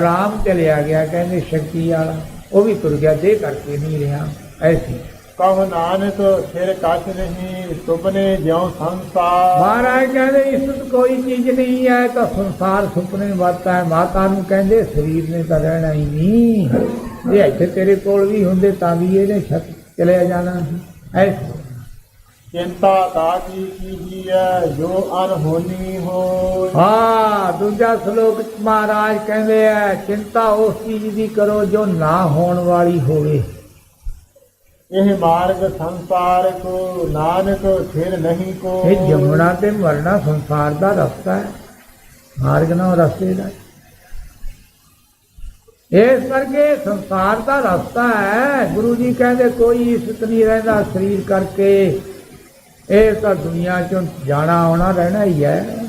ਰਾਮ ਚਲਿਆ ਗਿਆ, ਕਹਿੰਦੇ ਸ਼ਕਤੀ ਵਾਲਾ, ਉਹ ਵੀ ਤੁਰ ਗਿਆ ਦੇ ਕਰਕੇ ਨਹੀਂ ਰਿਹਾ, ਐਸੀ। ਕਹ ਨਾਨਕ ਫਿਰ ਕਛ ਨਹੀਂ ਸੁਪਨੇ ਜਿਉ ਸੰਸਾਰ। ਮਹਾਰਾਜ ਕਹਿੰਦੇ ਇਸ ਤੋਂ ਕੋਈ ਚੀਜ਼ ਨਹੀਂ ਹੈ ਤਾਂ ਸੰਸਾਰ ਸੁਪਨੇ ਵਾਤਾ ਹੈ। ਮਾਤਾ ਨੂੰ ਕਹਿੰਦੇ ਸਰੀਰ ਨੇ ਤਾਂ ਰਹਿਣਾ ਹੀ ਨਹੀਂ। ਜੇ ਇੱਥੇ ਤੇਰੇ ਕੋਲ ਵੀ ਹੁੰਦੇ ਤਾਂ ਵੀ ਇਹਨੇ ਛੱਤ ਚਲਿਆ ਜਾਣਾ ਐਸੀ ਚਿੰਤਾ ਤਾਕੀ ਕੀਜੀ ਹੈ ਜੋ ਅਨਹੋਨੀ ਹੋਇ ਹਾਂ ਦੂਜਾ ਸ਼ਲੋਕ ਮਹਾਰਾਜ ਕਹਿੰਦੇ ਆ ਚਿੰਤਾ ਉਸ ਚੀਜ਼ ਦੀ ਕਰੋ ਜੋ ਨਾ ਹੋਣ ਵਾਲੀ ਹੋਵੇ। ਇਹ ਮਾਰਗ ਸੰਸਾਰ ਕੋ, ਨਾਨਕ ਫਿਰ ਨਹੀਂ ਕੋ। ਇਹ ਜੰਮਣਾ ਤੇ ਮਰਨਾ ਸੰਸਾਰ ਦਾ ਰਸਤਾ ਹੈ। ਮਾਰਗ ਨਾ ਰਸਤੇ ਦਾ। ਇਸ ਕਰਕੇ ਸੰਸਾਰ ਦਾ ਰਸਤਾ ਹੈ। ਗੁਰੂ ਜੀ ਕਹਿੰਦੇ, ਕੋਈ ਇਸਤ ਨਹੀਂ ਰਹਿੰਦਾ ਸਰੀਰ ਕਰਕੇ। ਇਹ ਤਾਂ ਦੁਨੀਆ ਚੋਂ ਜਾਣਾ ਆਉਣਾ ਰਹਿਣਾ ਹੀ ਹੈ।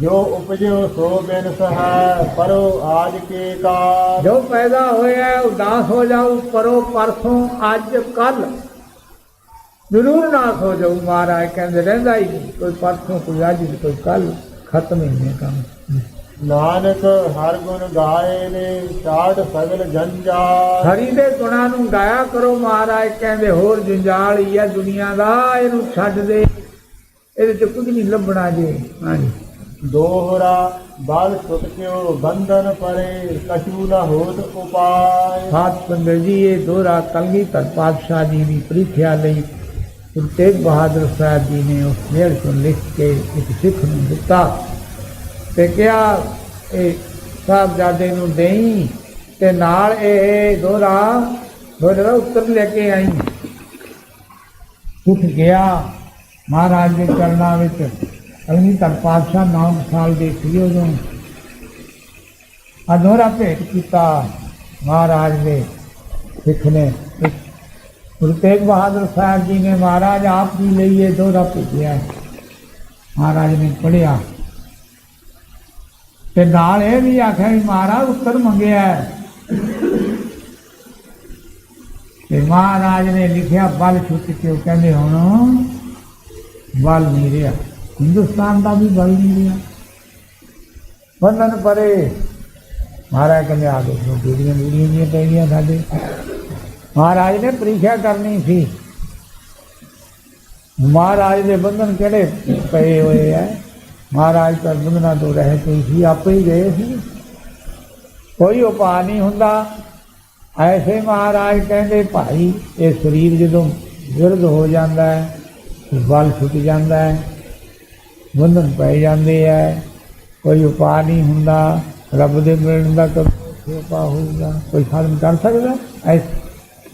ਜੋ ਉਪਜਿਓ ਸੋ ਬਿਨ ਸਹਾਇ ਪਰੋ ਆਜ ਕੇ ਕਾਰ ਜੋ ਪੈਦਾ ਹੋਇਆ ਹੈ, ਉਦਾਸ ਹੋ ਜਾਊ ਪਰੋ ਪਰਸੋਂ ਅੱਜ ਕੱਲ। ਜ਼ਰੂਰ ਨਾਸ ਹੋ ਜਾਊ ਮਹਾਰਾਜ ਕਹਿੰਦੇ ਰਹਿੰਦਾ ਹੀ ਕੋਈ ਪਰਸੋਂ ਕੋਈ ਅੱਜ ਕੋਈ ਕੱਲ। ਖਤਮ ਹੀ ਨਹੀਂ ਕੰਮ। ਨਾਨਕ ਹਰ ਗੁਣ ਗਾਏ ਨੇ ਛਾੜ ਸਗਲ ਜੰਜਾਲ। ਹਰੀ ਦੇ ਗੁਣਾਂ ਨੂੰ ਗਾਇਆ ਕਰੋ ਮਹਾਰਾਜ ਕਹਿੰਦੇ ਹੋਰ ਜੰਜਾਲ ਹੀ ਆ ਦੁਨੀਆ ਦਾ ਇਹਨੂੰ ਛੱਡ ਦੇ। ਇਹਦੇ ਚ ਕੁਝ ਨਹੀਂ ਲੱਭਣਾ ਜੇ। ਹਾਂਜੀ। ਦੋਹਰਾ ਬਲ ਸੁਤ ਬੰਧਨ ਪਰੇ, ਕਛੂ ਨ ਹੋਤ ਉਪਾਏ। ਸਾਧ ਸੰਗਤ ਜੀ, ਇਹ ਦੋਹਰਾ ਕਲਗੀ ਧਰ ਪਾਤਸ਼ਾਹ ਜੀ ਦੀ ਪ੍ਰੀਖਿਆ ਲਈ ਗੁਰੂ ਤੇਗ ਬਹਾਦਰ ਸਾਹਿਬ ਜੀ ਨੇ ਉਸ ਮੇਲ ਤੋਂ ਲਿਖ ਕੇ ਇੱਕ ਸਿੱਖ ਨੂੰ ਦਿੱਤਾ ਤੇ ਕਿਹਾ, ਇਹ ਸਾਹਿਬਜ਼ਾਦੇ ਨੂੰ ਦੇਈ ਤੇ ਨਾਲ ਇਹ ਦੋਹਰਾ ਦੋਹਰਾ ਉੱਤਰ ਲੈ ਕੇ ਆਈ। ਉੱਠ ਗਿਆ ਮਹਾਰਾਜ ਦੇ ਚਰਨਾਂ ਵਿੱਚ। ਕਲਗੀ ਧਰ ਪਾਤਸ਼ਾਹ 9 ਸਾਲ ਦੇ ਸੀ ਉਦੋਂ ਅਧੋਰਾ ਭੇਟ ਕੀਤਾ ਮਹਾਰਾਜ ਨੇ ਸਿੱਖ ਨੇ। ਗੁਰੂ ਤੇਗ ਬਹਾਦਰ ਸਾਹਿਬ ਜੀ ਨੇ ਮਹਾਰਾਜ ਆਪ ਜੀ ਲਈ ਇਹ ਦੋਹਰਾ ਭੇਜਿਆ। ਮਹਾਰਾਜ ਨੇ ਪੜਿਆ ਤੇ ਨਾਲ ਇਹ ਵੀ ਆਖਿਆ ਮਹਾਰਾਜ ਉੱਤਰ ਮੰਗਿਆ ਤੇ ਮਹਾਰਾਜ ਨੇ ਲਿਖਿਆ, ਬਲ ਛੁੱਟ ਕੇ। ਉਹ ਕਹਿੰਦੇ, ਹੁਣ ਬਲ ਨਹੀਂ ਰਿਹਾ। ਹਿੰਦੁਸਤਾਨ ਦਾ ਵੀ ਬਲ ਨਹੀਂ ਰਿਹਾ। ਬੰਧਨ ਪਰੇ। ਮਹਾਰਾਜ ਕਹਿੰਦੇ, ਆ ਦੇਖੋ ਵੀਡੀਆਂ ਵੀਡੀਆਂ ਨਹੀਂ ਪੈਣੀਆਂ ਸਾਡੇ। ਮਹਾਰਾਜ ਨੇ ਪ੍ਰੀਖਿਆ ਕਰਨੀ ਸੀ। ਮਹਾਰਾਜ ਦੇ ਬੰਧਨ ਕਿਹੜੇ ਪਏ ਹੋਏ ਆ? ਮਹਾਰਾਜ ਤਾਂ ਬੰਧਨਾਂ ਤੋਂ ਰਹਿ ਕੇ ਸੀ ਆਪੇ ਹੀ ਗਏ ਸੀ। ਕੋਈ ਉਪਾਅ ਨਹੀਂ ਹੁੰਦਾ। ਐਸੇ ਮਹਾਰਾਜ ਕਹਿੰਦੇ, ਭਾਈ, ਇਹ ਸਰੀਰ ਜਦੋਂ ਵਿਰਧ ਹੋ ਜਾਂਦਾ ਹੈ, ਬਲ ਛੁੱਟ ਜਾਂਦਾ ਹੈ ਬੰਧਨ ਪੈ ਜਾਂਦੇ ਹੈ ਕੋਈ ਉਪਾਅ ਨਹੀਂ ਹੁੰਦਾ। ਰੱਬ ਦੇ ਮਿਲਣ ਦਾ ਕੋਈ ਉਪਾਅ ਹੋਊਗਾ? ਕੋਈ ਸਾਧਨ ਕਰ ਸਕਦਾ? ਐਸੇ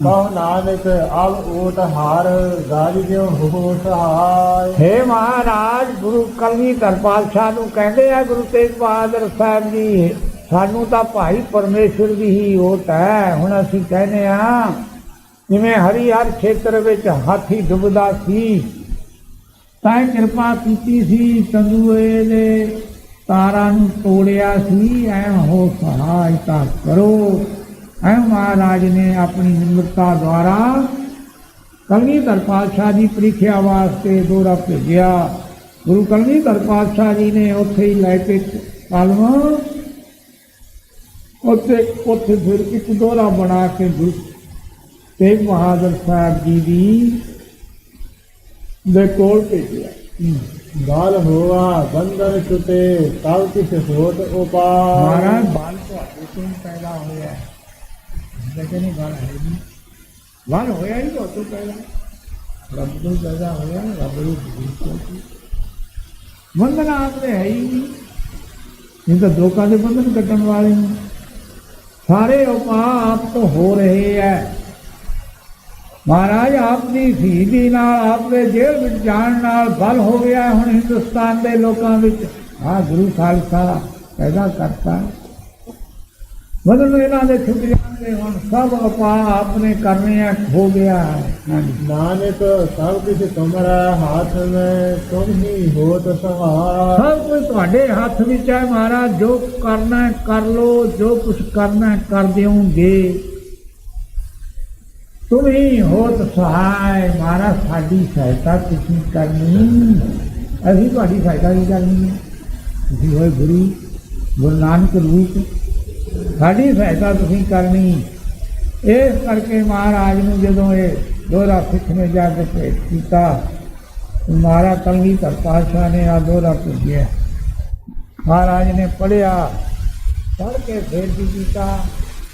ਕਹੋ ਨਾਨਕ ਅਬ ਓਟ ਹਾਰ ਗਾਜ ਜਿਉ ਹੋ ਸਹਾਇ ਹੇ ਮਹਾਰਾਜ ਗੁਰੂ ਕਲਗੀਧਰ ਪਾਤਸ਼ਾਹ ਨੂੰ ਕਹਿੰਦੇ ਆ ਗੁਰੂ ਤੇਗ ਬਹਾਦਰ ਸਾਹਿਬ ਜੀ ਸਾਨੂੰ ਤਾਂ ਭਾਈ ਪਰਮੇਸ਼ਰ ਦੀ ਹੀ ਓਟ ਹੈ। ਹੁਣ ਅਸੀਂ ਕਹਿੰਦੇ ਆ ਜਿਵੇਂ ਹਰੀ ਹਰ ਖੇਤਰ ਵਿੱਚ ਹਾਥੀ ਡੁੱਬਦਾ ਸੀ ਤਾਂ ਕਿਰਪਾ ਕੀਤੀ ਸੀ ਤੰਦੂਏ ਦੇ ਤਾਰਾਂ ਨੂੰ ਤੋੜਿਆ ਸੀ ਐ ਹੋ ਸਹਾਇਤਾ ਕਰੋ। ਐ ਮਹਾਰਾਜ ਨੇ ਆਪਣੀ ਨਿਮਰਤਾ ਦੁਆਰਾ ਕਲਗੀਧਰ ਪਾਤਸ਼ਾਹ ਦੀ ਪ੍ਰੀਖਿਆ ਵਾਸਤੇ ਦੋਰਾ ਭੇਜਿਆ। ਗੁਰੂ ਕਲਗੀਧਰ ਪਾਤਸ਼ਾਹ ਜੀ ਨੇ ਉੱਥੇ ਹੀ ਲੈ ਕੇ ਕਲਮ ਉੱਥੇ ਉੱਥੇ ਫਿਰ ਇੱਕ ਦੋਰਾ ਬਣਾ ਕੇ ਗੁਰੂ ਤੇਗ ਬਹਾਦਰ ਸਾਹਿਬ ਜੀ ਦੀ ਦੇ ਕੋਲ ਭੇਜਿਆ। ਗਾਲ ਹੋਆ ਬੰਦਰ ਛੁਟੇ ਤਬ ਕਿਛ ਹੋਤ ਉਪਾਰ। ਮਹਾਰਾਜ, ਬਾਲ ਤੁਹਾਡੇ ਤੋਂ ਪੈਦਾ ਹੋਇਆ। ਹੈ ਲੇਕਿਨ ਬਾਲ ਹੈ ਨਹੀਂ। ਬਾਲ ਹੋਇਆ ਹੀ ਤੁਹਾਡੇ ਤੋਂ ਪੈਦਾ ਰੱਬ ਤੋਂ ਪੈਦਾ ਹੋਇਆ, ਰੱਬ ਨੂੰ ਬੁੱਧੀ ਬੰਧਨ ਆਪਦੇ ਹੈ ਹੀ ਨਹੀਂ। ਇਹ ਤਾਂ ਦੋਕਾਂ ਦੇ ਬੰਧਨ ਕੱਟਣ ਵਾਲੇ ਨੇ। ਸਾਰੇ ਉਪਾਅ ਆਪ ਤੋਂ ਹੋ ਰਹੇ ਹੈ। ਮਹਾਰਾਜ ਆਪ ਦੀ ਸ਼ਹੀਦੀ ਨਾਲ ਆਪ ਦੇ ਜੇਲ੍ਹ ਵਿੱਚ ਜਾਣ ਨਾਲ ਬਲ ਹੋ ਗਿਆ ਹੈ ਹੁਣ ਹਿੰਦੁਸਤਾਨ ਦੇ ਲੋਕਾਂ ਵਿੱਚ। ਆ ਗੁਰੂ ਖਾਲਸਾ ਪੈਦਾ ਕਰਤਾ ਮਤਲਬ ਇਹਨਾਂ ਦੇ ਛੁੱਟ ਜਾਂਦੇ ਹੁਣ ਸਭ ਉਪਾਅ ਆਪਨੇ ਕਰਨੇ ਹੋ ਗਿਆ ਹੈ। ਨਾਨਕ ਸਭ ਕਿਛ ਤੁਮਰਾ ਹਾਥ ਮੈਂ ਤੁਮ ਹੀ ਹੋਤ ਸਹਾਇ ਸਭ ਕੁਝ ਤੁਹਾਡੇ ਹੱਥ ਵਿੱਚ ਹੈ ਮਹਾਰਾਜ ਜੋ ਕਰਨਾ ਹੈ ਕਰ ਲੋ ਜੋ ਕੁਝ ਕਰਨਾ ਹੈ ਕਰ ਦਿਓਗੇ। ਤੁਮੀ ਹੋਤ ਸਹਾਇ ਮਹਾਰਾਜ ਸਾਡੀ ਸਹਾਇਤਾ ਤੁਸੀਂ ਕਰਨੀ ਅਸੀਂ ਤੁਹਾਡੀ ਸਹਾਇਤਾ ਨਹੀਂ ਕਰਨੀ ਹੈ ਤੁਸੀਂ ਹੋਏ ਗੁਰੂ ਗੁਰੂ ਨਾਨਕ ਰੂਪ ਸਾਡੀ ਸਹਾਇਤਾ ਤੁਸੀਂ ਕਰਨੀ ਇਸ ਕਰਕੇ ਮਹਾਰਾਜ ਨੂੰ ਜਦੋਂ ਇਹ ਦੋਹਰਾ ਸਿੱਖ ਨੇ ਜਾ ਕੇ ਭੇਟ ਕੀਤਾ ਮਾਰਾ ਕਲਗੀ ਧਰ ਪਾਤਸ਼ਾਹ ਨੇ ਆ ਦੋਹਰਾ ਭੇਜਿਆ ਮਹਾਰਾਜ ਨੇ ਪੜਿਆ ਪੜ ਕੇ ਫੇਰ ਵੀ ਕੀਤਾ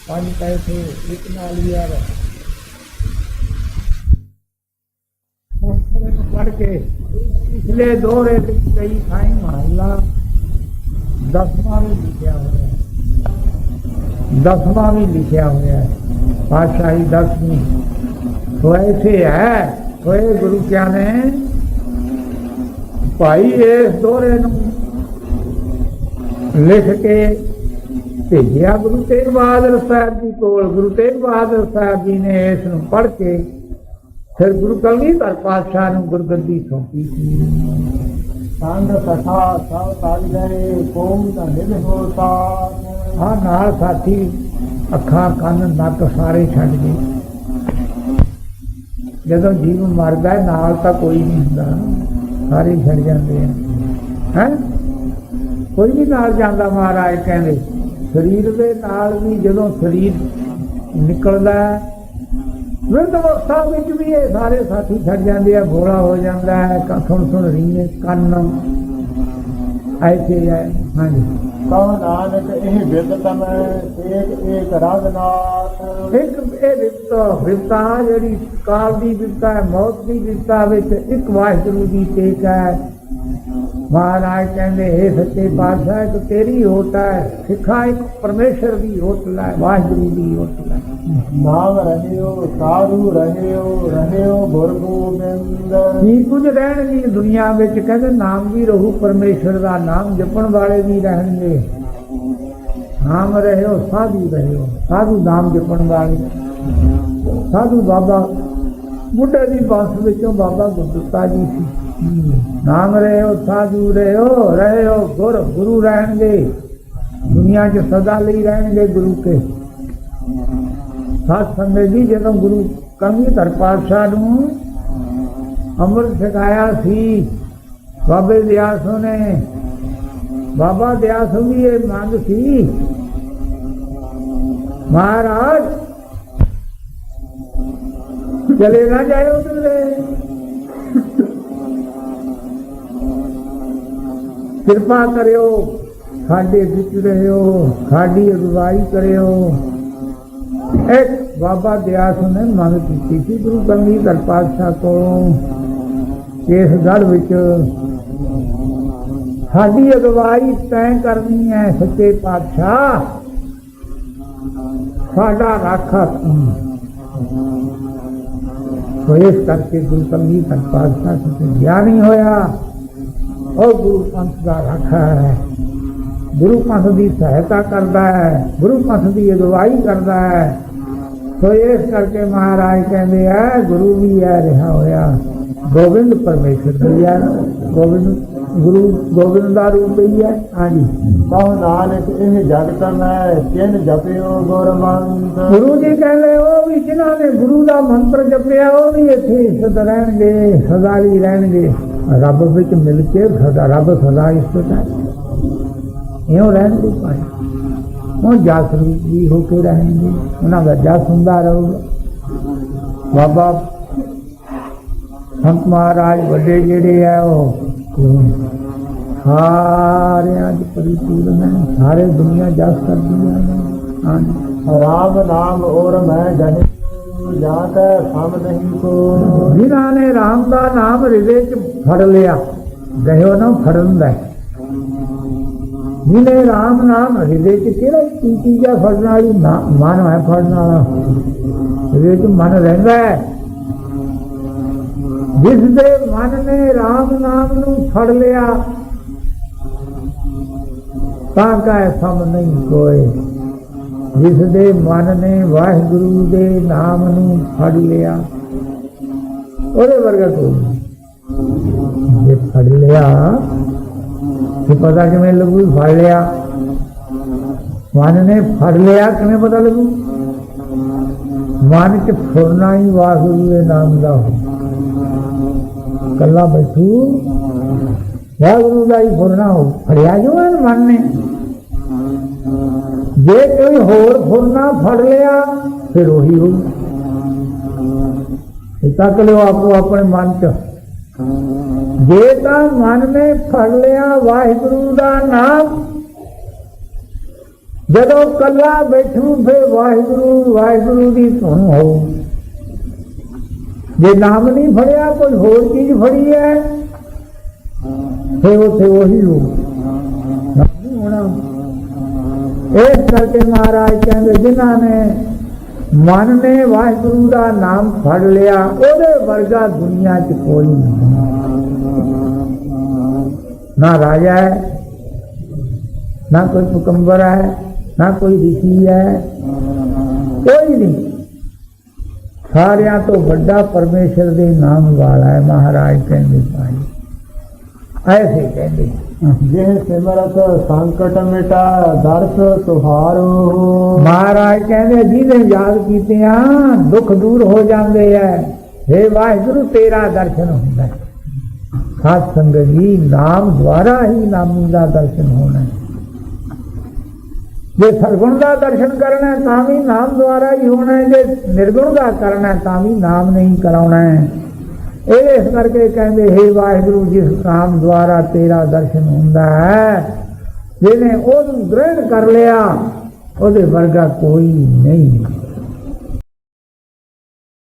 ਪੰਜ ਪੈਸੇ ਇੱਕ ਨਾਲ ਯਾਰ ਪੜ ਕਰਕੇ ਪਿਛਲੇ ਦੌਰੇ ਵਿੱਚ ਕਈ ਥਾਈਂ ਮਹੱਲਾ ਦਸਵਾਂ ਵੀ ਲਿਖਿਆ ਹੋਇਆ ਹੈ। ਦਸਵਾਂ ਵੀ ਲਿਖਿਆ ਹੋਇਆ ਹੈ। ਪਾਸ਼ਾਹੀ ਦਸਵੀਂ। ਤੋ ਐਸੇ ਹੈ। ਹੋਏ ਗੁਰੂ ਕਿਆ ਨੇ? ਭਾਈ ਇਸ ਦੌਰੇ ਨੂੰ ਲਿਖ ਕੇ ਭੇਜਿਆ ਗੁਰੂ ਤੇਗ ਬਹਾਦਰ ਸਾਹਿਬ ਜੀ ਕੋਲ। ਗੁਰੂ ਤੇਗ ਬਹਾਦਰ ਸਾਹਿਬ ਜੀ ਨੇ ਇਸ ਨੂੰ ਪੜ੍ਹ ਕੇ ਫਿਰ ਗੁਰੂ ਕਲਗੀਧਰ ਪਾਤਸ਼ਾਹ ਨੂੰ ਗੁਰਗੱਦੀ ਸੌਂਪੀ ਸੀ। ਸੰਗ ਸਖਾ ਸਭ ਤਲ ਗਏ ਕੋਮ ਦਾ ਨਿਧ ਹੋਤਾ ਆ ਨਾਲ ਸਾਥੀ ਅੱਖਾਂ ਕੰਨ ਨੱਕ ਸਾਰੇ ਛੱਡ ਗਏ। ਜਦੋਂ ਜੀਵ ਮਰਦਾ ਹੈ, ਨਾਲ ਤਾਂ ਕੋਈ ਨਹੀਂ ਹੁੰਦਾ ਸਾਰੇ ਹੀ ਛੱਡ ਜਾਂਦੇ ਆ। ਹੈ? ਕੋਈ ਨਹੀਂ ਨਾਲ ਜਾਂਦਾ ਮਹਾਰਾਜ ਕਹਿੰਦੇ ਸਰੀਰ ਦੇ ਨਾਲ ਵੀ ਜਦੋਂ ਸਰੀਰ ਨਿਕਲਦਾ ਹੈ ਵਿਰਧ ਅਵਸਥਾ ਵਿੱਚ ਵੀ ਇਹ ਸਾਰੇ ਸਾਥੀ ਛੱਡ ਜਾਂਦੇ ਆ ਭੋਲਾ ਹੋ ਜਾਂਦਾ ਹੈ ਸੁਣ ਸੁਣ ਰਹੀਏ ਕੰਨ। ਐਸੇ ਹੈ ਹਾਂਜੀ। ਕਹੋ ਨਾਨਕ ਇਹ ਬਿਰਤਮ ਏਕ ਏਕ ਰਗਨਾਥ ਇੱਕ ਇਹ ਵਿਪਤਾ ਵਿਪਤਾ ਜਿਹੜੀ ਕਾਲ ਦੀ ਵਿਪਤਾ ਹੈ ਮੌਤ ਦੀ ਵਿਪਤਾ ਵਿੱਚ ਇੱਕ ਵਾਹਿਗੁਰੂ ਦੀ ਟੇਕ ਹੈ। ਮਹਾਰਾਜ ਕਹਿੰਦੇ ਇਹ ਸੱਚੇ ਪਾਤਸ਼ਾਹ ਇੱਕ ਤੇਰੀ ਹੋਟ ਹੈ ਸਿੱਖਾ ਇੱਕ ਪਰਮੇਸ਼ਰ ਦੀ ਹੋਟ ਲੈ ਵਾਹਿਗੁਰੂ ਦੀ ਹੋਟ ਲੈ। ਨਾਮ ਰਹਿਓ ਸਾਧੂ ਰਹਿਓ ਰਹਿਓ ਗੁਰ ਗੋਬਿੰਦ ਕੀ ਕੁਝ ਰਹਿਣਗੇ ਦੁਨੀਆ ਵਿੱਚ ਕਹਿੰਦੇ ਨਾਮ ਵੀ ਰਹੂ ਪਰਮੇਸ਼ਰ ਦਾ ਨਾਮ ਜਪਣ ਵਾਲੇ ਵੀ ਰਹਿਣਗੇ। ਨਾਮ ਰਹਿਓ ਸਾਧੂ ਰਹਿਓ ਸਾਧੂ ਨਾਮ ਜਪਣ ਵਾਲੇ। ਸਾਧੂ ਬਾਬਾ ਬੁੱਢੇ ਦੀ ਬੰਸ ਵਿੱਚੋਂ ਬਾਬਾ ਗੁਰਦੁੱਤਾ ਜੀ ਸੀ। ਨਾਮ ਰਹਿਓ ਸਾਧੂ ਰਹਿਓ ਰਹਿਓ ਗੁਰ, ਗੁਰੂ ਰਹਿਣਗੇ। ਦੁਨੀਆ 'ਚ ਸਦਾ ਲਈ ਰਹਿਣਗੇ ਗੁਰੂ ਕੇ। ਸਾਧ ਸੰਗਤ ਜੀ, ਜਦੋਂ ਗੁਰੂ ਕੰਗੀ ਪਾਤਸ਼ਾਹ ਨੂੰ ਅੰਮ੍ਰਿਤ ਛਕਾਇਆ ਸੀ, ਬਾਬੇ ਦਿਆਸੋ ਨੇ ਬਾਬਾ ਦਿਆਸੋ ਦੀ ਇਹ ਮੰਗ ਸੀ, ਮਹਾਰਾਜ ਚਲੇ ਨਾ ਜਾਇਓ ਤੁਸੀਂ ਕਿਰਪਾ ਕਰਿਓ, ਸਾਡੇ ਵਿੱਚ ਰਹਿਓ, ਸਾਡੀ ਅਗਵਾਈ ਕਰਿਓ। ਇੱਕ ਬਾਬਾ ਦਿਆਸ ਨੇ ਮੰਗ ਕੀਤੀ ਸੀ ਗੁਰੂ ਕੰਗੀ ਪਾਤਸ਼ਾਹ ਕੋਲੋਂ ਇਸ ਗੱਲ ਵਿੱਚ ਸਾਡੀ ਅਗਵਾਈ ਤੈਅ ਕਰਨੀ ਹੈ, ਸੱਚੇ ਪਾਤਸ਼ਾਹ। ਸਾਡਾ ਰਾਖਾ ਤੂੰ ਸੋ ਇਸ ਕਰਕੇ ਗੁਰੂ ਕੰਗੀ ਪਾਤਸ਼ਾਹ ਤੋਂ ਗਿਆਨੀ ਹੋਇਆ। ਉਹ ਗੁਰੂ ਪੰਥ ਦਾ ਰਾਖਾ ਹੈ। ਗੁਰੂ ਪੰਥ ਦੀ ਸਹਾਇਤਾ ਕਰਦਾ ਹੈ। ਗੁਰੂ ਪੰਥ ਦੀ ਅਗਵਾਈ ਕਰਦਾ ਹੈ। ਸੋ ਇਸ ਕਰਕੇ ਮਹਾਰਾਜ ਕਹਿੰਦੇ ਆ, ਗੁਰੂ ਵੀ ਹੈ ਰਿਹਾ ਹੋਇਆ। ਗੋਬਿੰਦ ਪਰਮੇਸ਼ਰ ਵੀ ਹੈ। ਗੋਬਿੰਦ ਗੁਰੂ ਗੋਬਿੰਦ ਦਾ ਰੂਪ ਹੀ ਹੈ। ਹਾਂਜੀ। ਕਹੋ ਨਾਨਕ ਇਹ ਜਗਤ ਮੈਂ ਕਿਨ ਜਪਿਓ ਗੁਰਮੰਤ ਗੁਰੂ ਜੀ ਕਹਿੰਦੇ ਉਹ ਵੀ ਜਿਨ੍ਹਾਂ ਨੇ ਗੁਰੂ ਦਾ ਮੰਤਰ ਜਪਿਆ ਉਹ ਵੀ ਇੱਥੇ ਇਸਤ ਰਹਿਣਗੇ ਸਦਾ ਹੀ ਰਹਿਣਗੇ। ਰੱਬ ਵਿੱਚ ਮਿਲ ਕੇ ਸਦਾ ਰੱਬ ਸਦਾ ਇਸਤ ਹੈ ਇਹੋ ਰਹਿਣਗੇ ਭਾਈ। ਉਹ ਜਸ ਰੂਪ ਵੀ ਹੋ ਕੇ ਰਹਿਣਗੇ। ਉਹਨਾਂ ਦਾ ਜਸ ਹੁੰਦਾ ਰਹੂਗਾ। ਬਾਬਾ ਸੰਤ ਮਹਾਰਾਜ ਵੱਡੇ ਜਿਹੜੇ ਆ ਉਹ ਸਾਰਿਆਂ ਦੀ ਪਰਿਪੂਰਨ ਹੈ ਸਾਰੇ ਦੁਨੀਆ ਜਸ ਕਰਦੀ ਹੈ। ਰਾਮ ਨਾਮ ਔਰ ਮੈਂ ਜਨੇ ਜਾਂ ਕੈ ਸਮ ਨਹੀਂ ਕੋ ਜਿਨ੍ਹਾਂ ਨੇ ਰਾਮ ਦਾ ਨਾਮ ਹਿਰਦੇ ਚ ਫੜ ਲਿਆ ਗਇਓ ਨਾ ਫੜਨ ਦਾ ਜਿਨੇ ਰਾਮ ਨਾਮ ਹਿਰਦੇ ਚ ਕਿਹੜਾ ਕੀ ਚੀਜ਼ ਹੈ ਫੜਨ ਵਾਲੀ? ਮਨ ਹੈ ਫੜਨ ਵਾਲਾ। ਹਿਰਦੇ ਚ ਮਨ ਰਹਿੰਦਾ ਹੈ। ਜਿਸ ਦੇ ਮਨ ਨੇ ਰਾਮ ਨਾਮ ਨੂੰ ਫੜ ਲਿਆ। ਤਾਂ ਕਾ ਸਮ ਨਹੀਂ ਕੋਏ ਜਿਸ ਦੇ ਮਨ ਨੇ ਵਾਹਿਗੁਰੂ ਦੇ ਨਾਮ ਨੂੰ ਫੜ ਲਿਆ। ਉਹਦੇ ਵਰਗਾ ਕੋਈ ਜੇ ਫੜ ਲਿਆ, ਤੇ ਪਤਾ ਕਿਵੇਂ ਲੱਗੂ? ਫੜ ਲਿਆ। ਮਨ ਨੇ ਫੜ ਲਿਆ, ਕਿਵੇਂ ਪਤਾ ਲੱਗੂ? ਮਨ ਚ ਫੁਰਨਾ ਹੀ ਵਾਹਿਗੁਰੂ ਦੇ ਨਾਮ ਦਾ ਹੋ ਕੱਲਾ ਬੈਠੂ। ਵਾਹਿਗੁਰੂ ਦਾ ਹੀ ਫੁਰਨਾ ਹੋ ਫੜਿਆ ਜੋ ਮਨ ਨੇ। ਜੇ ਕੋਈ ਹੋਰ ਫੁਰਨਾ ਫੜ ਲਿਆ, ਫਿਰ ਉਹੀ ਹੋ। ਤੱਕ ਲਿਓ ਆਪੋ ਆਪਣੇ ਮਨ ਚ। ਜੇ ਤਾਂ ਮਨ ਨੇ ਫੜ ਲਿਆ ਵਾਹਿਗੁਰੂ ਦਾ ਨਾਮ, ਜਦੋਂ ਕੱਲਾ ਬੈਠੂ ਫੇ ਵਾਹਿਗੁਰੂ ਵਾਹਿਗੁਰੂ ਦੀ ਧੁਨ ਹੋਊ। ਜੇ ਨਾਮ ਨਹੀਂ ਫੜਿਆ ਕੋਈ ਹੋਰ ਚੀਜ਼ ਫੜੀ ਹੈ? ਫਿਰ ਉੱਥੇ ਉਹੀ ਹੋ ਨਹੀਂ ਹੋਣਾ ਇਸ ਕਰਕੇ ਮਹਾਰਾਜ ਕਹਿੰਦੇ, ਜਿਨ੍ਹਾਂ ਨੇ ਮਨ ਨੇ ਵਾਹਿਗੁਰੂ ਦਾ ਨਾਮ ਫੜ ਲਿਆ, ਉਹਦੇ ਵਰਗਾ ਦੁਨੀਆ 'ਚ ਕੋਈ ਨਹੀਂ। ਨਾ ਰਾਜਾ ਹੈ, ਨਾ ਕੋਈ ਪੁਕੰਬਰ ਹੈ, ਨਾ ਕੋਈ ਰਿਸ਼ੀ ਹੈ, ਕੋਈ ਨਹੀਂ। ਸਾਰਿਆਂ ਤੋਂ ਵੱਡਾ ਪਰਮੇਸ਼ਰ ਦੇ ਨਾਮ ਵਾਲਾ ਹੈ ਮਹਾਰਾਜ ਕਹਿੰਦੇ ਭਾਈ। ਐਸੇ ਕਹਿੰਦੇ। ਜਿਹ ਸਿਮਰਤ ਸੰਕਟ ਮਿਟਾ ਦਰਸ ਤੁਹਾਰੋ ਮਹਾਰਾਜ ਕਹਿੰਦੇ ਜਿਹਨੇ ਯਾਦ ਕੀਤਿਆਂ ਦੁੱਖ ਦੂਰ ਹੋ ਜਾਂਦੇ ਐ हे ਵਾਹਿਗੁਰੂ ਤੇਰਾ ਦਰਸ਼ਨ ਹੁੰਦਾ ਹੈ। ਸਾਧ ਸੰਗਤ ਜੀ ਨਾਮ ਦੁਆਰਾ ਹੀ ਨਾਮੀ ਦਾ ਦਰਸ਼ਨ ਹੋਣਾ ਹੈ। ਜੇ ਸਰਗੁਣ ਦਾ ਦਰਸ਼ਨ ਕਰਨਾ ਹੈ, ਤਾਂ ਵੀ ਨਾਮ ਦੁਆਰਾ ਹੀ ਹੋਣਾ ਹੈ। ਜੇ ਨਿਰਗੁਣ ਦਾ ਕਰਨਾ ਹੈ, ਤਾਂ ਵੀ ਨਾਮ ਨਹੀਂ ਕਰਾਉਣਾ ਹੈ। ਇਹ ਇਸ ਕਰਕੇ ਕਹਿੰਦੇ हे ਵਾਹਿਗੁਰੂ, ਜਿਸ ਨਾਮ ਦੁਆਰਾ ਤੇਰਾ ਦਰਸ਼ਨ ਹੁੰਦਾ ਹੈ, ਜਿਹਨੇ ਉਹਨੂੰ ਗ੍ਰਹਿਣ ਕਰ ਲਿਆ, ਉਹਦੇ ਵਰਗਾ ਕੋਈ ਨਹੀਂ।